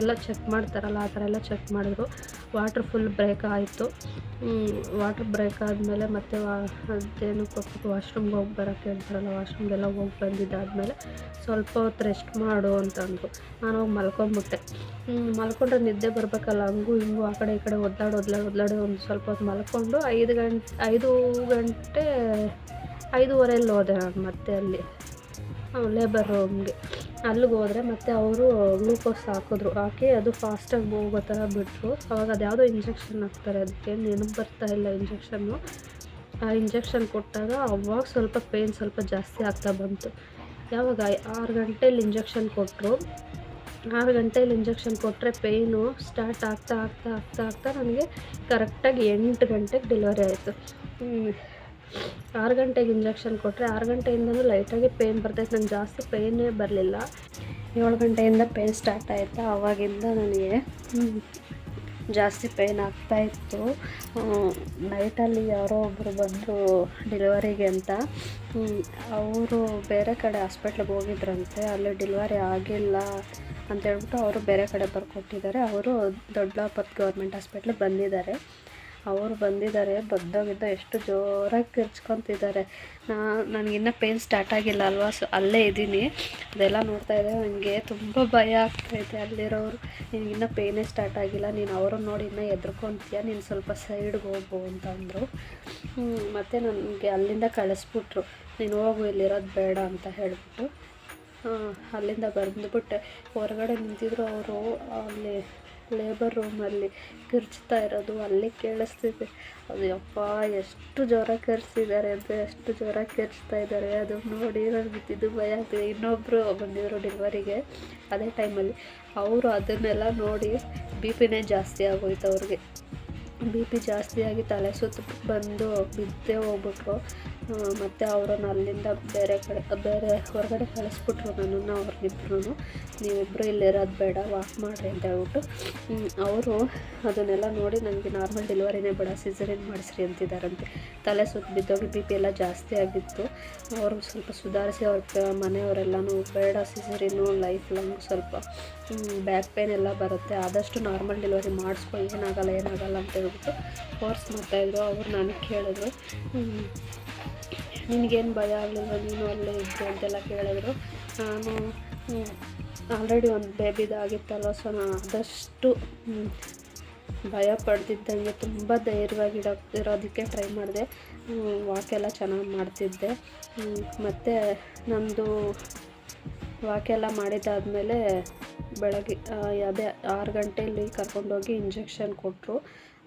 ಎಲ್ಲ ಚೆಕ್ ಮಾಡ್ತಾರಲ್ಲ, ಆ ಥರ ಎಲ್ಲ ಚೆಕ್ ಮಾಡಿದ್ರು. ವಾಟ್ರ್ ಫುಲ್ ಬ್ರೇಕ್ ಆಯಿತು. ವಾಟ್ರ್ ಬ್ರೇಕ್ ಆದಮೇಲೆ ಮತ್ತೆ ವಾ, ಅದೇನು ಕೊಟ್ಬಿಟ್ಟು ವಾಶ್ರೂಮ್ಗೆ ಹೋಗಿ ಬರೋಕ್ಕೆ ಹೇಳ್ತಾರಲ್ಲ ವಾಶ್ರೂಮ್ಗೆಲ್ಲ ಹೋಗಿ ಬಂದಿದ್ದಾದಮೇಲೆ ಸ್ವಲ್ಪ ಹೊತ್ತು ರೆಸ್ಟ್ ಮಾಡು ಅಂತಂದರು ನಾನು ಹೋಗಿ ಮಲ್ಕೊಂಬಿಟ್ಟೆ. ಮಲ್ಕೊಂಡ್ರೆ ನಿದ್ದೆ ಬರಬೇಕಲ್ಲ, ಹಂಗೂ ಹಿಂಗೂ ಆ ಕಡೆ ಈ ಕಡೆ ಒದ್ದಾಡಿ ಒಂದು ಸ್ವಲ್ಪ ಹೊತ್ತು ಮಲ್ಕೊಂಡು ಐದು ಗಂಟೆ ಐದು ಗಂಟೆ ಐದೂವರೆಯಲ್ಲಿ ಹೋದೆ ನಾನು ಮತ್ತೆ ಅಲ್ಲಿ. ಲೇಬರ್ ರೂಮ್ಗೆ ಅಲ್ಲಿಗೆ ಹೋದರೆ ಮತ್ತೆ ಅವರು ಗ್ಲೂಕೋಸ್ ಹಾಕಿದ್ರು. ಹಾಕಿ ಅದು ಫಾಸ್ಟಾಗಿ ಹೋಗೋ ಥರ ಬಿಟ್ಟರು ಅವಾಗ ಅದು ಯಾವುದೋ ಇಂಜೆಕ್ಷನ್ ಹಾಕ್ತಾರೆ. ಅದಕ್ಕೆ ನೆನಪು ಬರ್ತಾ ಇಲ್ಲ ಇಂಜೆಕ್ಷನ್ನು ಆ ಇಂಜೆಕ್ಷನ್ ಕೊಟ್ಟಾಗ ಅವಾಗ ಸ್ವಲ್ಪ ಪೇಯ್ನ್ ಸ್ವಲ್ಪ ಜಾಸ್ತಿ ಆಗ್ತಾ ಬಂತು. ಯಾವಾಗ ಆರು ಗಂಟೇಲಿ ಇಂಜೆಕ್ಷನ್ ಕೊಟ್ಟರು ಆರು ಗಂಟೆಯಲ್ಲಿ ಇಂಜೆಕ್ಷನ್ ಕೊಟ್ಟರೆ ಪೇಯ್ನು ಸ್ಟಾರ್ಟ್ ಆಗ್ತಾ ಆಗ್ತಾ ಆಗ್ತಾ ಆಗ್ತಾ ನನಗೆ ಕರೆಕ್ಟಾಗಿ ಎಂಟು ಗಂಟೆಗೆ ಡೆಲಿವರಿ ಆಯಿತು. ಆರು ಗಂಟೆಗೆ ಇಂಜೆಕ್ಷನ್ ಕೊಟ್ಟರೆ ಆರು ಗಂಟೆಯಿಂದನೂ ಲೈಟಾಗಿ ಪೇಯ್ನ್ ಬರ್ತೈತೆ. ನಂಗೆ ಜಾಸ್ತಿ ಪೇಯ್ನೇ ಬರಲಿಲ್ಲ. ಏಳು ಗಂಟೆಯಿಂದ ಪೇಯ್ನ್ ಸ್ಟಾರ್ಟ್ ಆಯಿತಾ? ಆವಾಗಿಂದ ನನಗೆ ಜಾಸ್ತಿ ಪೇಯ್ನ್ ಆಗ್ತಾಯಿತ್ತು ನೈಟಲ್ಲಿ ಯಾರೋ ಒಬ್ಬರು ಬಂದರು ಡೆಲಿವರಿಗೆ ಅಂತ. ಅವರು ಬೇರೆ ಕಡೆ ಹಾಸ್ಪಿಟ್ಲಿಗೆ ಹೋಗಿದ್ರಂತೆ. ಅಲ್ಲಿ ಡೆಲಿವರಿ ಆಗಿಲ್ಲ ಅಂತ ಹೇಳ್ಬಿಟ್ಟು ಅವರು ಬೇರೆ ಕಡೆ ಬರ್ಕೊಟ್ಟಿದ್ದಾರೆ. ಅವರು ದೊಡ್ಡಾಪತ್ ಗೌರ್ಮೆಂಟ್ ಹಾಸ್ಪಿಟ್ಲಿಗೆ ಬಂದಿದ್ದಾರೆ. ಅವರು ಬಂದಿದ್ದಾರೆ ಬದ್ದೋಗಿದ್ದ ಎಷ್ಟು ಜೋರಾಗಿ ಕಿರ್ಚ್ಕೊತಿದ್ದಾರೆ. ನಾ, ನನಗಿನ್ನ ಪೇನ್ ಸ್ಟಾರ್ಟ್ ಆಗಿಲ್ಲ ಅಲ್ವಾ? ಸೊ ಅಲ್ಲೇ ಇದ್ದೀನಿ. ಅದೆಲ್ಲ ನೋಡ್ತಾ ಇದ್ದೆ ನನಗೆ ತುಂಬ ಭಯ ಆಗ್ತಾಯಿದೆ ಅಲ್ಲಿರೋರು. ನಿನಗಿನ್ನೂ ಪೇನೇ ಸ್ಟಾರ್ಟ್ ಆಗಿಲ್ಲ. ನೀನು ಅವ್ರನ್ನ ನೋಡಿ ಇನ್ನೂ ಎದ್ರುಕೊಂತೀಯ ನೀನು ಸ್ವಲ್ಪ ಸೈಡ್ಗೆ ಹೋಗು ಅಂತ ಅಂದರು. ಮತ್ತು ನನಗೆ ಅಲ್ಲಿಂದ ಕಳಿಸ್ಬಿಟ್ರು. ನೀನು ಹೋಗು, ಇಲ್ಲಿರೋದು ಬೇಡ ಅಂತ ಹೇಳಿಬಿಟ್ಟು. ಅಲ್ಲಿಂದ ಬಂದುಬಿಟ್ಟೆ. ಹೊರಗಡೆ ನಿಂತಿದ್ರು ಅವರು, ಅಲ್ಲಿ ಲೇಬರ್ ರೂಮಲ್ಲಿ ಕಿರ್ಚ್ತಾ ಇರೋದು, ಅಲ್ಲಿ ಕೇಳಿಸ್ತಿದೆ. ಅದು ಯಪ್ಪ, ಎಷ್ಟು ಜೋರಾಗಿ ಕೆರ್ಸಿದ್ದಾರೆ ಅಂದರೆ ಎಷ್ಟು ಜೋರಾಗಿ ಕಿರ್ಚ್ತಾ ಇದ್ದಾರೆ, ಅದು ನೋಡಿ ನನಗೆ ಇದು ಭಯ ಆಗ್ತದೆ. ಇನ್ನೊಬ್ಬರು ಬಂದಿದ್ರು ಡೆಲಿವರಿಗೆ ಅದೇ ಟೈಮಲ್ಲಿ ಅವರು ಅದನ್ನೆಲ್ಲ ನೋಡಿ ಬಿ ಪಿನೇ ಜಾಸ್ತಿ ಆಗೋಯ್ತು ಅವ್ರಿಗೆ. ಬಿ ಪಿ ಜಾಸ್ತಿಯಾಗಿ ತಲೆ ಸುತ್ತ ಬಂದು ಬಿದ್ದೇ ಹೋಗ್ಬಿಟ್ರು. ಮತ್ತು ಅವರನ್ನು ಅಲ್ಲಿಂದ ಬೇರೆ ಕಡೆ, ಬೇರೆ ಹೊರಗಡೆ ಕಳಿಸ್ಬಿಟ್ರು ನನ್ನನ್ನು ಅವ್ರಿಗಿಬ್ರು ನೀವಿಬ್ಬರು ಇಲ್ಲಿರೋದು ಬೇಡ ವಾಕ್ ಮಾಡಿರಿ ಅಂತ ಹೇಳ್ಬಿಟ್ಟು. ಅವರು ಅದನ್ನೆಲ್ಲ ನೋಡಿ ನನಗೆ ನಾರ್ಮಲ್ ಡೆಲಿವರಿನೇ ಬೇಡ ಸಿಸರಿನ್ ಮಾಡಿಸ್ರಿ ಅಂತಿದ್ದಾರಂತೆ. ತಲೆ ಸುತ್ತ ಬಿದ್ದೋಗಿ ಬಿ ಪಿ ಎಲ್ಲ ಜಾಸ್ತಿ ಆಗಿತ್ತು. ಅವರು ಸ್ವಲ್ಪ ಸುಧಾರಿಸಿ ಅವ್ರ ಮನೆಯವರೆಲ್ಲನೂ ಬೇಡ ಸಿಸರಿನು ಲೈಫ್ ಲಾಂಗ್ ಸ್ವಲ್ಪ ಬ್ಯಾಕ್ ಪೇನ್ ಎಲ್ಲ ಬರುತ್ತೆ. ಆದಷ್ಟು ನಾರ್ಮಲ್ ಡೆಲಿವರಿ ಮಾಡಿಸ್ಕೊ, ಏನಾಗಲ್ಲ ಏನಾಗಲ್ಲ ಅಂತ ಹೇಳ್ಬಿಟ್ಟು ಫೋರ್ಸ್ ಮಾಡ್ತಾಯಿದ್ರು ಅವ್ರು ನನಗೆ ಕೇಳಿದ್ರು. ನಿನಗೇನು ಭಯ ಆಗಲಿಲ್ಲ ನೀನು ಅಲ್ಲೇ ಇದ್ದು ಅಂತೆಲ್ಲ ಕೇಳಿದ್ರು. ನಾನು ಆಲ್ರೆಡಿ ಒಂದು ಬೇಬಿದಾಗಿತ್ತಲ್ವ ಸೊ ನಾನು ಆದಷ್ಟು ಭಯ ಪಡ್ತಿದ್ದಂಗೆ ತುಂಬ ಧೈರ್ಯವಾಗಿಡೋ ಇರೋದಕ್ಕೆ ಟ್ರೈ ಮಾಡಿದೆ. ವಾಕೆಲ್ಲ ಚೆನ್ನಾಗಿ ಮಾಡ್ತಿದ್ದೆ. ಮತ್ತು ನಮ್ಮದು ವಾಕೆಲ್ಲ ಮಾಡಿದ್ದಾದಮೇಲೆ ಬೆಳಗ್ಗೆ ಅದೇ ಆರು ಗಂಟೆಯಲ್ಲಿ ಕರ್ಕೊಂಡೋಗಿ ಇಂಜೆಕ್ಷನ್ ಕೊಟ್ಟರು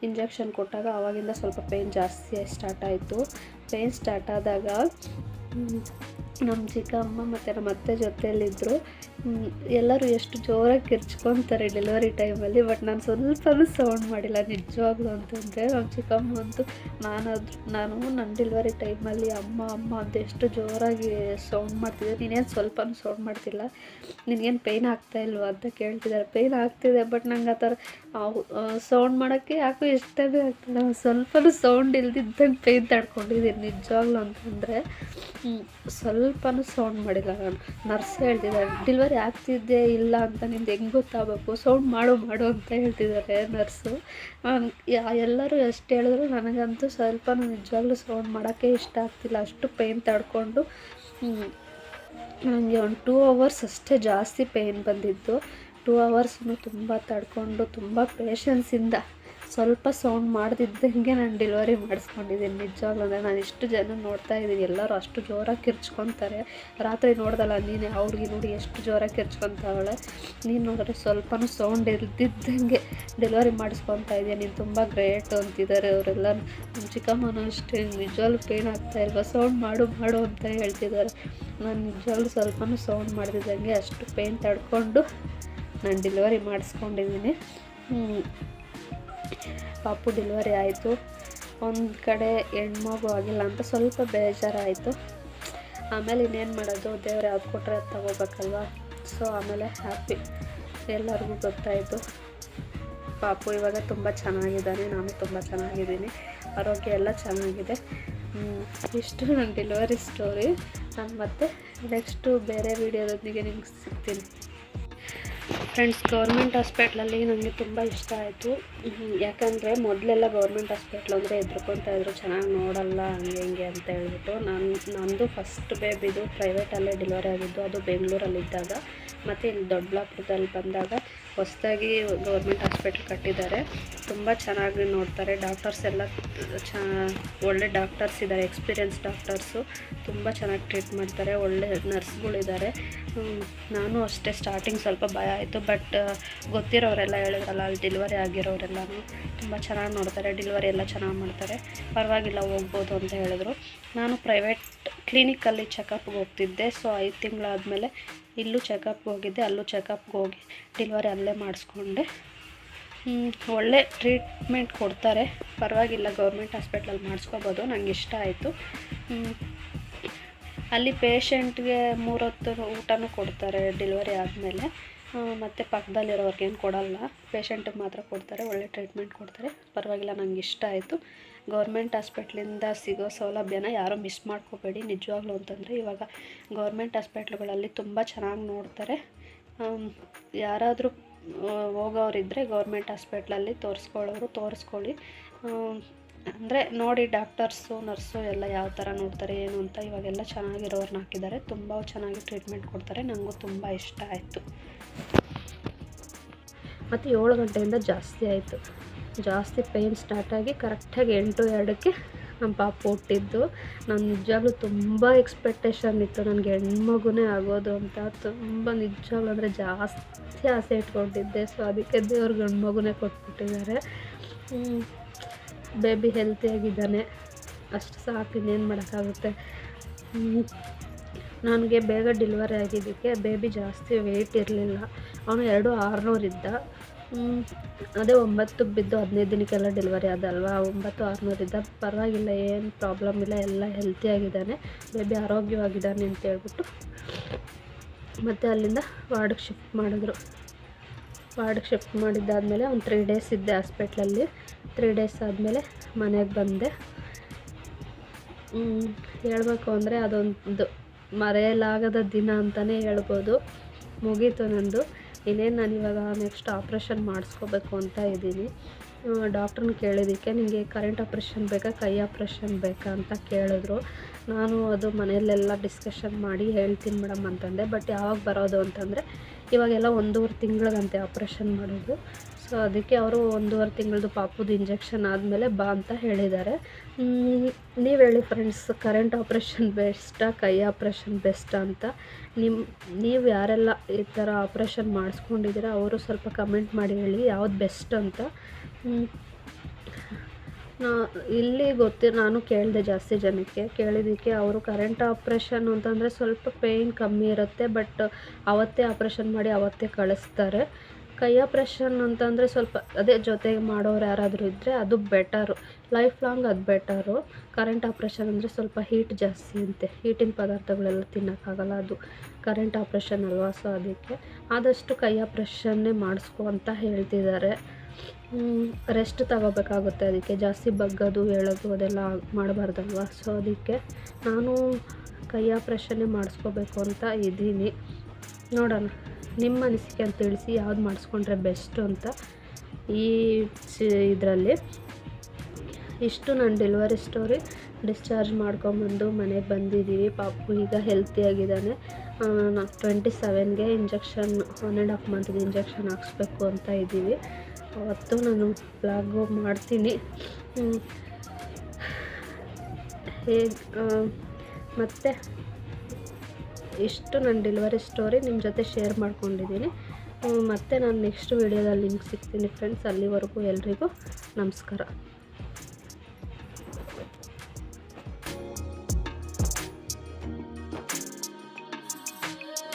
ಇಂಜೆಕ್ಷನ್ ಕೊಟ್ಟಾಗ ಆವಾಗಿಂದ ಸ್ವಲ್ಪ ಪೇಯ್ನ್ ಜಾಸ್ತಿ ಸ್ಟಾರ್ಟ್ ಆಯಿತು. ಪೇಯ್ನ್ ಸ್ಟಾರ್ಟ್ ಆದಾಗ ನಮ್ಮ ಚಿಕ್ಕಮ್ಮ ಮತ್ತು ನಮ್ಮ ಅತ್ತೆ ಜೊತೆಯಲ್ಲಿದ್ದರು ಎಲ್ಲರೂ ಎಷ್ಟು ಜೋರಾಗಿ ಕಿರ್ಚ್ಕೊತಾರೆ ಡೆಲಿವರಿ ಟೈಮಲ್ಲಿ ಬಟ್ ನಾನು ಸ್ವಲ್ಪನೂ ಸೌಂಡ್ ಮಾಡಿಲ್ಲ ನಿಜವಾಗ್ಲೂ ಅಂತಂದರೆ. ನಮ್ಮ ಚಿಕ್ಕಮ್ಮ ಅಂತೂ ನಾನು ಅದು ನಾನು ನನ್ನ ಡೆಲಿವರಿ ಟೈಮಲ್ಲಿ ಅಮ್ಮ ಅಮ್ಮ ಅಂತ ಎಷ್ಟು ಜೋರಾಗಿ ಸೌಂಡ್ ಮಾಡ್ತಿದ್ದೆ ನೀನೇನು ಸ್ವಲ್ಪನೂ ಸೌಂಡ್ ಮಾಡ್ತಿಲ್ಲ. ನಿನಗೇನು ಪೇಯ್ನ್ ಆಗ್ತಾ ಇಲ್ವಾ ಅಂತ ಕೇಳ್ತಿದ್ದಾರೆ. ಪೇಯ್ನ್ ಆಗ್ತಿದೆ ಬಟ್ ನಂಗೆ ಆ ಥರ ಸೌಂಡ್ ಮಾಡೋಕ್ಕೆ ಯಾಕೋ ಇಷ್ಟವೇ ಆಗ್ತಿಲ್ಲ. ಸ್ವಲ್ಪನೂ ಸೌಂಡ್ ಇಲ್ದಿದ್ದಂಗೆ ಪೇಯ್ನ್ ತಡ್ಕೊಂಡಿದ್ದೀನಿ ನಿಜವಾಗ್ಲೂ ಅಂತಂದರೆ. ಸ್ವಲ್ಪನೂ ಸೌಂಡ್ ಮಾಡಿಲ್ಲ. ನಾನು ನರ್ಸ್ ಹೇಳ್ತಿದ್ದಾರೆ, ಡಿಲ್ವರಿ ಆಗ್ತಿದ್ದೆ ಇಲ್ಲ ಅಂತ ನಿಮ್ದು ಹೆಂಗೆ ಗೊತ್ತಾಗಬೇಕು? ಸೌಂಡ್ ಮಾಡು ಮಾಡು ಅಂತ ಹೇಳ್ತಿದ್ದಾರೆ ನರ್ಸು. ಎಲ್ಲರೂ ಎಷ್ಟು ಹೇಳಿದ್ರು ನನಗಂತೂ ಸ್ವಲ್ಪ ನಿಜವಾಗ್ಲೂ ಸೌಂಡ್ ಮಾಡೋಕ್ಕೆ ಇಷ್ಟ ಆಗ್ತಿಲ್ಲ. ಅಷ್ಟು ಪೇಯ್ನ್ ತಡ್ಕೊಂಡು ನನಗೆ ಒಂದು ಟೂ ಅವರ್ಸ್ ಅಷ್ಟೇ ಜಾಸ್ತಿ ಪೇಯ್ನ್ ಬಂದಿದ್ದು. ಟೂ ಅವರ್ಸ್ನು ತುಂಬ ತಡ್ಕೊಂಡು, ತುಂಬ ಪೇಷನ್ಸಿಂದ ಸ್ವಲ್ಪ ಸೌಂಡ್ ಮಾಡ್ದಿದ್ದಂಗೆ ನಾನು ಡೆಲಿವರಿ ಮಾಡಿಸ್ಕೊಂಡಿದ್ದೀನಿ. ನಿಜವಾಗ್ಲೂ ಅಂದರೆ ನಾನು ಇಷ್ಟು ಜನ ನೋಡ್ತಾ ಇದ್ದೀನಿ. ಎಲ್ಲರೂ ಅಷ್ಟು ಜೋರಾಗಿ ಕಿರ್ಚ್ಕೊತಾರೆ. ರಾತ್ರಿ ನೋಡ್ದಲ್ಲ, ನೀನು ಅವ್ರಿಗೆ ನೋಡಿ ಎಷ್ಟು ಜೋರಾಗಿ ಕಿರ್ಚ್ಕೊತಾವಳೆ. ನೀನು ನೋಡಿದ್ರೆ ಸ್ವಲ್ಪನೂ ಸೌಂಡ್ ಇಲ್ದಿದ್ದಂಗೆ ಡೆಲಿವರಿ ಮಾಡಿಸ್ಕೊತಾ ಇದೆಯಾ. ನೀನು ತುಂಬ ಗ್ರೇಟ್ ಅಂತಿದ್ದಾರೆ ಅವರೆಲ್ಲ. ನಮ್ಮ ಚಿಕ್ಕಮ್ಮನೂ ಅಷ್ಟೇ, ನಿಜವಾಗ್ಲೂ ಪೇನ್ ಆಗ್ತಾ ಇಲ್ವಾ? ಸೌಂಡ್ ಮಾಡು ಮಾಡು ಅಂತ ಹೇಳ್ತಿದ್ದಾರೆ. ನಾನು ನಿಜವಾಗ್ಲೂ ಸ್ವಲ್ಪನೂ ಸೌಂಡ್ ಮಾಡ್ದಿದ್ದಂಗೆ ಅಷ್ಟು ಪೇನ್ ತಡ್ಕೊಂಡು ನಾನು ಡೆಲಿವರಿ ಮಾಡಿಸ್ಕೊಂಡಿದ್ದೀನಿ. ಪಾಪು ಡೆಲಿವರಿ ಆಯಿತು. ಒಂದು ಕಡೆ ಹೆಣ್ಮಗು ಆಗಿಲ್ಲ ಅಂತ ಸ್ವಲ್ಪ ಬೇಜಾರಾಯಿತು. ಆಮೇಲೆ ಇನ್ನೇನು ಮಾಡೋದು? ದೇವ್ರು ಯಾವ್ದು ಕೊಟ್ಟರೆ ಅದು ತಗೋಬೇಕಲ್ವ? ಸೊ ಆಮೇಲೆ ಹ್ಯಾಪಿ ಎಲ್ಲರಿಗೂ ಗೊತ್ತಾಯಿತು. ಪಾಪು ಇವಾಗ ತುಂಬ ಚೆನ್ನಾಗಿದ್ದಾನೆ. ನಾನು ತುಂಬ ಚೆನ್ನಾಗಿದ್ದೀನಿ. ಆರೋಗ್ಯ ಎಲ್ಲ ಚೆನ್ನಾಗಿದೆ. ಇಷ್ಟು ನನ್ನ ಡೆಲಿವರಿ ಸ್ಟೋರಿ ನಾನು ಮತ್ತೆ ನೆಕ್ಸ್ಟು ಬೇರೆ ವೀಡಿಯೋದೊಂದಿಗೆ ನಿಮ್ಗೆ ಸಿಗ್ತೀನಿ. ಫ್ರೆಂಡ್ಸ್ ಗೌರ್ಮೆಂಟ್ ಹಾಸ್ಪಿಟ್ಲಲ್ಲಿ ನನಗೆ ತುಂಬ ಇಷ್ಟ ಆಯಿತು. ಯಾಕಂದರೆ ಮೊದಲೆಲ್ಲ ಗೌರ್ಮೆಂಟ್ ಹಾಸ್ಪಿಟ್ಲ್ ಅಂದರೆ ಹೆದ್ರ್ಕೊತಾ ಇದ್ರು, ಚೆನ್ನಾಗಿ ನೋಡಲ್ಲ, ಹಂಗೆ ಹಿಂಗೆ ಅಂತ ಹೇಳ್ಬಿಟ್ಟು ನಾನು, ನಂದು ಫಸ್ಟ್ ಬೇಬಿದು ಪ್ರೈವೇಟಲ್ಲೇ ಡೆಲಿವರಿ ಆಗಿದ್ದು, ಅದು ಬೆಂಗಳೂರಲ್ಲಿದ್ದಾಗ. ಮತ್ತು ಇಲ್ಲಿ ದೊಡ್ಡಬಳ್ಳಾಪುರದಲ್ಲಿ ಬಂದಾಗ ಹೊಸದಾಗಿ ಗೌರ್ಮೆಂಟ್ ಹಾಸ್ಪಿಟ್ಲ್ ಕಟ್ಟಿದ್ದಾರೆ. ತುಂಬ ಚೆನ್ನಾಗಿ ನೋಡ್ತಾರೆ. ಡಾಕ್ಟರ್ಸ್ ಎಲ್ಲ ಚ, ಒಳ್ಳೆ ಡಾಕ್ಟರ್ಸ್ ಇದ್ದಾರೆ ಎಕ್ಸ್ಪೀರಿಯನ್ಸ್ ಡಾಕ್ಟರ್ಸು. ತುಂಬ ಚೆನ್ನಾಗಿ ಟ್ರೀಟ್ ಮಾಡ್ತಾರೆ. ಒಳ್ಳೆ ನರ್ಸ್ಗಳಿದ್ದಾರೆ. ನಾನು ಅಷ್ಟೇ ಸ್ಟಾರ್ಟಿಂಗ್ ಸ್ವಲ್ಪ ಭಯ ಆಯಿತು. ಬಟ್ ಗೊತ್ತಿರೋರೆಲ್ಲ ಹೇಳಿದ್ರಲ್ಲ, ಅಲ್ಲಿ ಡೆಲಿವರಿ ಆಗಿರೋರೆಲ್ಲನೂ. ತುಂಬ ಚೆನ್ನಾಗಿ ನೋಡ್ತಾರೆ. ಡೆಲಿವರಿ ಎಲ್ಲ ಚೆನ್ನಾಗಿ ಮಾಡ್ತಾರೆ. ಪರವಾಗಿಲ್ಲ, ಹೋಗ್ಬೋದು ಅಂತ ಹೇಳಿದ್ರು. ನಾನು ಪ್ರೈವೇಟ್ ಕ್ಲಿನಿಕಲ್ಲಿ ಚೆಕಪ್ಗೆ ಹೋಗ್ತಿದ್ದೆ. ಸೊ, ಐದು ತಿಂಗಳಾದಮೇಲೆ ಇಲ್ಲೂ ಚೆಕಪ್ಗೆ ಹೋಗಿದ್ದೆ, ಅಲ್ಲೂ ಚೆಕಪ್ಗೆ ಹೋಗಿ ಡೆಲಿವರಿ ಅಲ್ಲೇ ಮಾಡಿಸ್ಕೊಂಡೆ. ಒಳ್ಳೆ ಟ್ರೀಟ್ಮೆಂಟ್ ಕೊಡ್ತಾರೆ. ಪರವಾಗಿಲ್ಲ ಗೌರ್ಮೆಂಟ್ ಹಾಸ್ಪಿಟ್ಲಲ್ಲಿ ಮಾಡಿಸ್ಕೋಬೋದು ನನಗೆ ಇಷ್ಟ ಆಯಿತು. ಅಲ್ಲಿ ಪೇಷಂಟ್ಗೆ ಮೂರೊತ್ತು ಊಟನೂ ಕೊಡ್ತಾರೆ ಡೆಲಿವರಿ ಆದಮೇಲೆ. ಮತ್ತು ಪಕ್ಕದಲ್ಲಿರೋರ್ಗೇನು ಕೊಡಲ್ಲ. ಪೇಷಂಟಿಗೆ ಮಾತ್ರ ಕೊಡ್ತಾರೆ, ಒಳ್ಳೆ ಟ್ರೀಟ್ಮೆಂಟ್ ಕೊಡ್ತಾರೆ. ಪರವಾಗಿಲ್ಲ ನನಗೆ ಇಷ್ಟ ಆಯಿತು. ಗೌರ್ಮೆಂಟ್ ಹಾಸ್ಪಿಟ್ಲಿಂದ ಸಿಗೋ ಸೌಲಭ್ಯನ ಯಾರೂ ಮಿಸ್ ಮಾಡ್ಕೋಬೇಡಿ. ನಿಜವಾಗ್ಲೂ ಅಂತಂದರೆ ಇವಾಗ ಗೌರ್ಮೆಂಟ್ ಹಾಸ್ಪಿಟ್ಲ್ಗಳಲ್ಲಿ ತುಂಬ ಚೆನ್ನಾಗಿ ನೋಡ್ತಾರೆ. ಯಾರಾದರೂ ಹೋಗೋರಿದ್ದರೆ ಗೌರ್ಮೆಂಟ್ ಹಾಸ್ಪಿಟ್ಲಲ್ಲಿ ತೋರಿಸ್ಕೊಳ್ಳೋರು ತೋರಿಸ್ಕೊಳ್ಳಿ. ಅಂದರೆ ನೋಡಿ ಡಾಕ್ಟರ್ಸು, ನರ್ಸು ಎಲ್ಲ ಯಾವ ಥರ ನೋಡ್ತಾರೆ, ಏನು ಅಂತ ಇವಾಗೆಲ್ಲ ಚೆನ್ನಾಗಿರೋರ್ನ ಹಾಕಿದ್ದಾರೆ. ತುಂಬ ಚೆನ್ನಾಗಿ ಟ್ರೀಟ್ಮೆಂಟ್ ಕೊಡ್ತಾರೆ. ನನಗೂ ತುಂಬ ಇಷ್ಟ ಆಯಿತು. ಮತ್ತು ಏಳು ಗಂಟೆಯಿಂದ ಜಾಸ್ತಿ ಆಯಿತು. ಜಾಸ್ತಿ ಪೇಯ್ನ್ ಸ್ಟಾರ್ಟಾಗಿ ಕರೆಕ್ಟಾಗಿ ಎಂಟು, ಎರಡಕ್ಕೆ ನಮ್ಮ ಪಾಪ ಹುಟ್ಟಿದ್ದು. ನಾನು ನಿಜವಾಗ್ಲೂ ತುಂಬ ಎಕ್ಸ್ಪೆಕ್ಟೇಷನ್ ಇತ್ತು. ನನಗೆ ಹೆಣ್ಮಗುನೇ ಆಗೋದು ಅಂತ. ತುಂಬ ನಿಜವಾಗ್ಲೂ ಅಂದರೆ ಜಾಸ್ತಿ ಆಸೆ ಇಟ್ಕೊಂಡಿದ್ದೆ. ಸೊ ಅದಕ್ಕೆ ದೇವ್ರಿಗೆ ಗಂಡು ಮಗುನೇ ಕೊಟ್ಬಿಟ್ಟಿದ್ದಾರೆ ಬೇಬಿ ಹೆಲ್ತಿಯಾಗಿದ್ದಾನೆ ಅಷ್ಟು ಸಾಕು, ಇನ್ನೇನು ಮಾಡೋಕ್ಕಾಗುತ್ತೆ? ನನಗೆ ಬೇಗ ಡೆಲಿವರಿ ಆಗಿದ್ದಕ್ಕೆ ಬೇಬಿ ಜಾಸ್ತಿ ವೆಯ್ಟ್ ಇರಲಿಲ್ಲ. ಅವನು ಎರಡು ಆರುನೂರಿದ್ದ ಅದೇ ಒಂಬತ್ತು ಬಿದ್ದು ಹದಿನೈದು ದಿನಕ್ಕೆಲ್ಲ ಡೆಲಿವರಿ ಆದಲ್ವಾ? ಒಂಬತ್ತು ಆರುನೂರಿದ್ದ ಪರವಾಗಿಲ್ಲ, ಏನು ಪ್ರಾಬ್ಲಮ್ ಇಲ್ಲ, ಎಲ್ಲ ಹೆಲ್ತಿಯಾಗಿದ್ದಾನೆ ಬೇಬಿ ಆರೋಗ್ಯವಾಗಿದ್ದಾನೆ ಅಂತ ಹೇಳ್ಬಿಟ್ಟು ಮತ್ತು ಅಲ್ಲಿಂದ ವಾರ್ಡ್ಗೆ ಶಿಫ್ಟ್ ಮಾಡಿದ್ರು. ವಾರ್ಡ್ಗೆ ಶಿಫ್ಟ್ ಮಾಡಿದ್ದಾದಮೇಲೆ ಒಂದು ತ್ರೀ ಡೇಸ್ ಇದ್ದೆ ಹಾಸ್ಪಿಟ್ಲಲ್ಲಿ ತ್ರೀ ಡೇಸ್ ಆದಮೇಲೆ ಮನೆಗೆ ಬಂದೆ. ಹೇಳಬೇಕು ಅಂದರೆ ಅದೊಂದು ಮರೆಯಲಾಗದ ದಿನ ಅಂತಲೇ ಹೇಳ್ಬೋದು. ಮುಗೀತು ನಂದು. ಇನ್ನೇನು ನಾನು ಇವಾಗ ನೆಕ್ಸ್ಟ್ ಆಪ್ರೇಷನ್ ಮಾಡಿಸ್ಕೋಬೇಕು ಅಂತ ಇದ್ದೀನಿ. ಡಾಕ್ಟ್ರನ್ನ ಕೇಳಿದ್ದಕ್ಕೆ ನಿಮಗೆ ಕರೆಂಟ್ ಆಪ್ರೇಷನ್ ಬೇಕಾ, ಕೈ ಆಪ್ರೇಷನ್ ಬೇಕಾ ಅಂತ ಕೇಳಿದ್ರು. ನಾನು ಅದು ಮನೆಯಲ್ಲೆಲ್ಲ ಡಿಸ್ಕಷನ್ ಮಾಡಿ ಹೇಳ್ತೀನಿ ಮೇಡಮ್ ಅಂತಂದೆ. ಬಟ್ ಯಾವಾಗ ಬರೋದು ಅಂತಂದರೆ, ಇವಾಗೆಲ್ಲ ಒಂದೂವರೆ ತಿಂಗಳಿಗಂತೆ ಆಪ್ರೇಷನ್ ಮಾಡೋದು. ಸೊ ಅದಕ್ಕೆ ಅವರು ಒಂದೂವರೆ ತಿಂಗಳದು ಪಾಪುದು ಇಂಜೆಕ್ಷನ್ ಆದಮೇಲೆ ಬಾ ಅಂತ ಹೇಳಿದ್ದಾರೆ. ನೀವು ಹೇಳಿ ಫ್ರೆಂಡ್ಸ್ ಕರೆಂಟ್ ಆಪ್ರೇಷನ್ ಬೆಸ್ಟಾ ಕೈ ಆಪ್ರೇಷನ್ ಬೆಸ್ಟಾ ಅಂತ. ನಿಮ್ಮ ನೀವು ಯಾರೆಲ್ಲ ಈ ಥರ ಆಪ್ರೇಷನ್ ಮಾಡಿಸ್ಕೊಂಡಿದ್ದೀರಾ, ಅವರು ಸ್ವಲ್ಪ ಕಮೆಂಟ್ ಮಾಡಿ ಹೇಳಿ, ಯಾವ್ದು ಬೆಸ್ಟ್ ಅಂತ. ನಾ, ಇಲ್ಲಿ ಗೊತ್ತಿ, ನಾನು ಕೇಳಿದೆ ಜಾಸ್ತಿ ಜನಕ್ಕೆ. ಕೇಳಿದ್ದಕ್ಕೆ ಅವರು ಕರೆಂಟ್ ಆಪ್ರೇಷನ್ ಅಂತಂದರೆ ಸ್ವಲ್ಪ ಪೇಯ್ನ್ ಕಮ್ಮಿ ಇರುತ್ತೆ ಬಟ್ ಅವತ್ತೇ ಆಪ್ರೇಷನ್ ಮಾಡಿ ಅವತ್ತೇ ಕಳಿಸ್ತಾರೆ. ಕೈ ಆಪ್ರೇಷನ್ ಅಂತಂದರೆ ಸ್ವಲ್ಪ ಅದೇ ಜೊತೆಗೆ ಮಾಡೋರು ಯಾರಾದರೂ ಇದ್ದರೆ ಅದು ಬೆಟರು ಲೈಫ್ ಲಾಂಗ್ ಅದು ಬೆಟರು ಕರೆಂಟ್ ಆಪ್ರೇಷನ್ ಅಂದರೆ ಸ್ವಲ್ಪ ಹೀಟ್ ಜಾಸ್ತಿ ಅಂತೆ. ಹೀಟಿನ ಪದಾರ್ಥಗಳೆಲ್ಲ ತಿನ್ನೋಕ್ಕಾಗಲ್ಲ ಅದು. ಕರೆಂಟ್ ಆಪ್ರೇಷನ್ ಅಲ್ವಾ? ಸೊ ಅದಕ್ಕೆ ಆದಷ್ಟು ಕೈ ಆಪ್ರೇಷನ್ನೇ ಮಾಡಿಸ್ಕೊ ಅಂತ ಹೇಳ್ತಿದ್ದಾರೆ. ರೆಸ್ಟ್ ತಗೋಬೇಕಾಗುತ್ತೆ ಅದಕ್ಕೆ. ಜಾಸ್ತಿ ಬಗ್ಗೋದು ಹೇಳೋದು ಅದೆಲ್ಲ ಮಾಡಬಾರ್ದಲ್ವ? ಸೊ ಅದಕ್ಕೆ ನಾನು ಕೈ ಆಪ್ರೇಷನ್ನೇ ಮಾಡಿಸ್ಕೋಬೇಕು ಅಂತ ಇದ್ದೀನಿ. ನೋಡೋಣ. ನಿಮ್ಮ ಅನಿಸಿಕೆ ಅಂತ ತಿಳಿಸಿ ಯಾವ್ದು ಮಾಡಿಸ್ಕೊಂಡ್ರೆ ಬೆಸ್ಟು ಅಂತ ಈ ಇದರಲ್ಲಿ. ಇಷ್ಟು ನಾನು ಡೆಲಿವರಿ ಸ್ಟೋರಿ ಡಿಸ್ಚಾರ್ಜ್ ಮಾಡ್ಕೊಂಬಂದು ಮನೆಗೆ ಬಂದಿದ್ದೀವಿ ಪಾಪು ಈಗ ಹೆಲ್ತಿಯಾಗಿದ್ದಾನೆ twenty ಸೆವೆನ್ಗೆ injection one and half month injection ಹಾಕ್ಸ್ಬೇಕು ಅಂತ ಇದ್ದೀವಿ. ಅವತ್ತು ನಾನು ಬ್ಲಾಗು ಮಾಡ್ತೀನಿ. ಹೇಗೆ ಮತ್ತು? ಇಷ್ಟು ನನ್ನ ಡೆಲಿವರಿ ಸ್ಟೋರಿ ನಿಮ್ಮ ಜೊತೆ ಶೇರ್ ಮಾಡ್ಕೊಂಡಿದ್ದೀನಿ. ಮತ್ತು ನಾನು ನೆಕ್ಸ್ಟ್ ವೀಡಿಯೋದಲ್ಲಿ ನಿಮ್ಗೆ ಸಿಗ್ತೀನಿ ಫ್ರೆಂಡ್ಸ್ ಅಲ್ಲಿವರೆಗೂ ಎಲ್ರಿಗೂ ನಮಸ್ಕಾರ.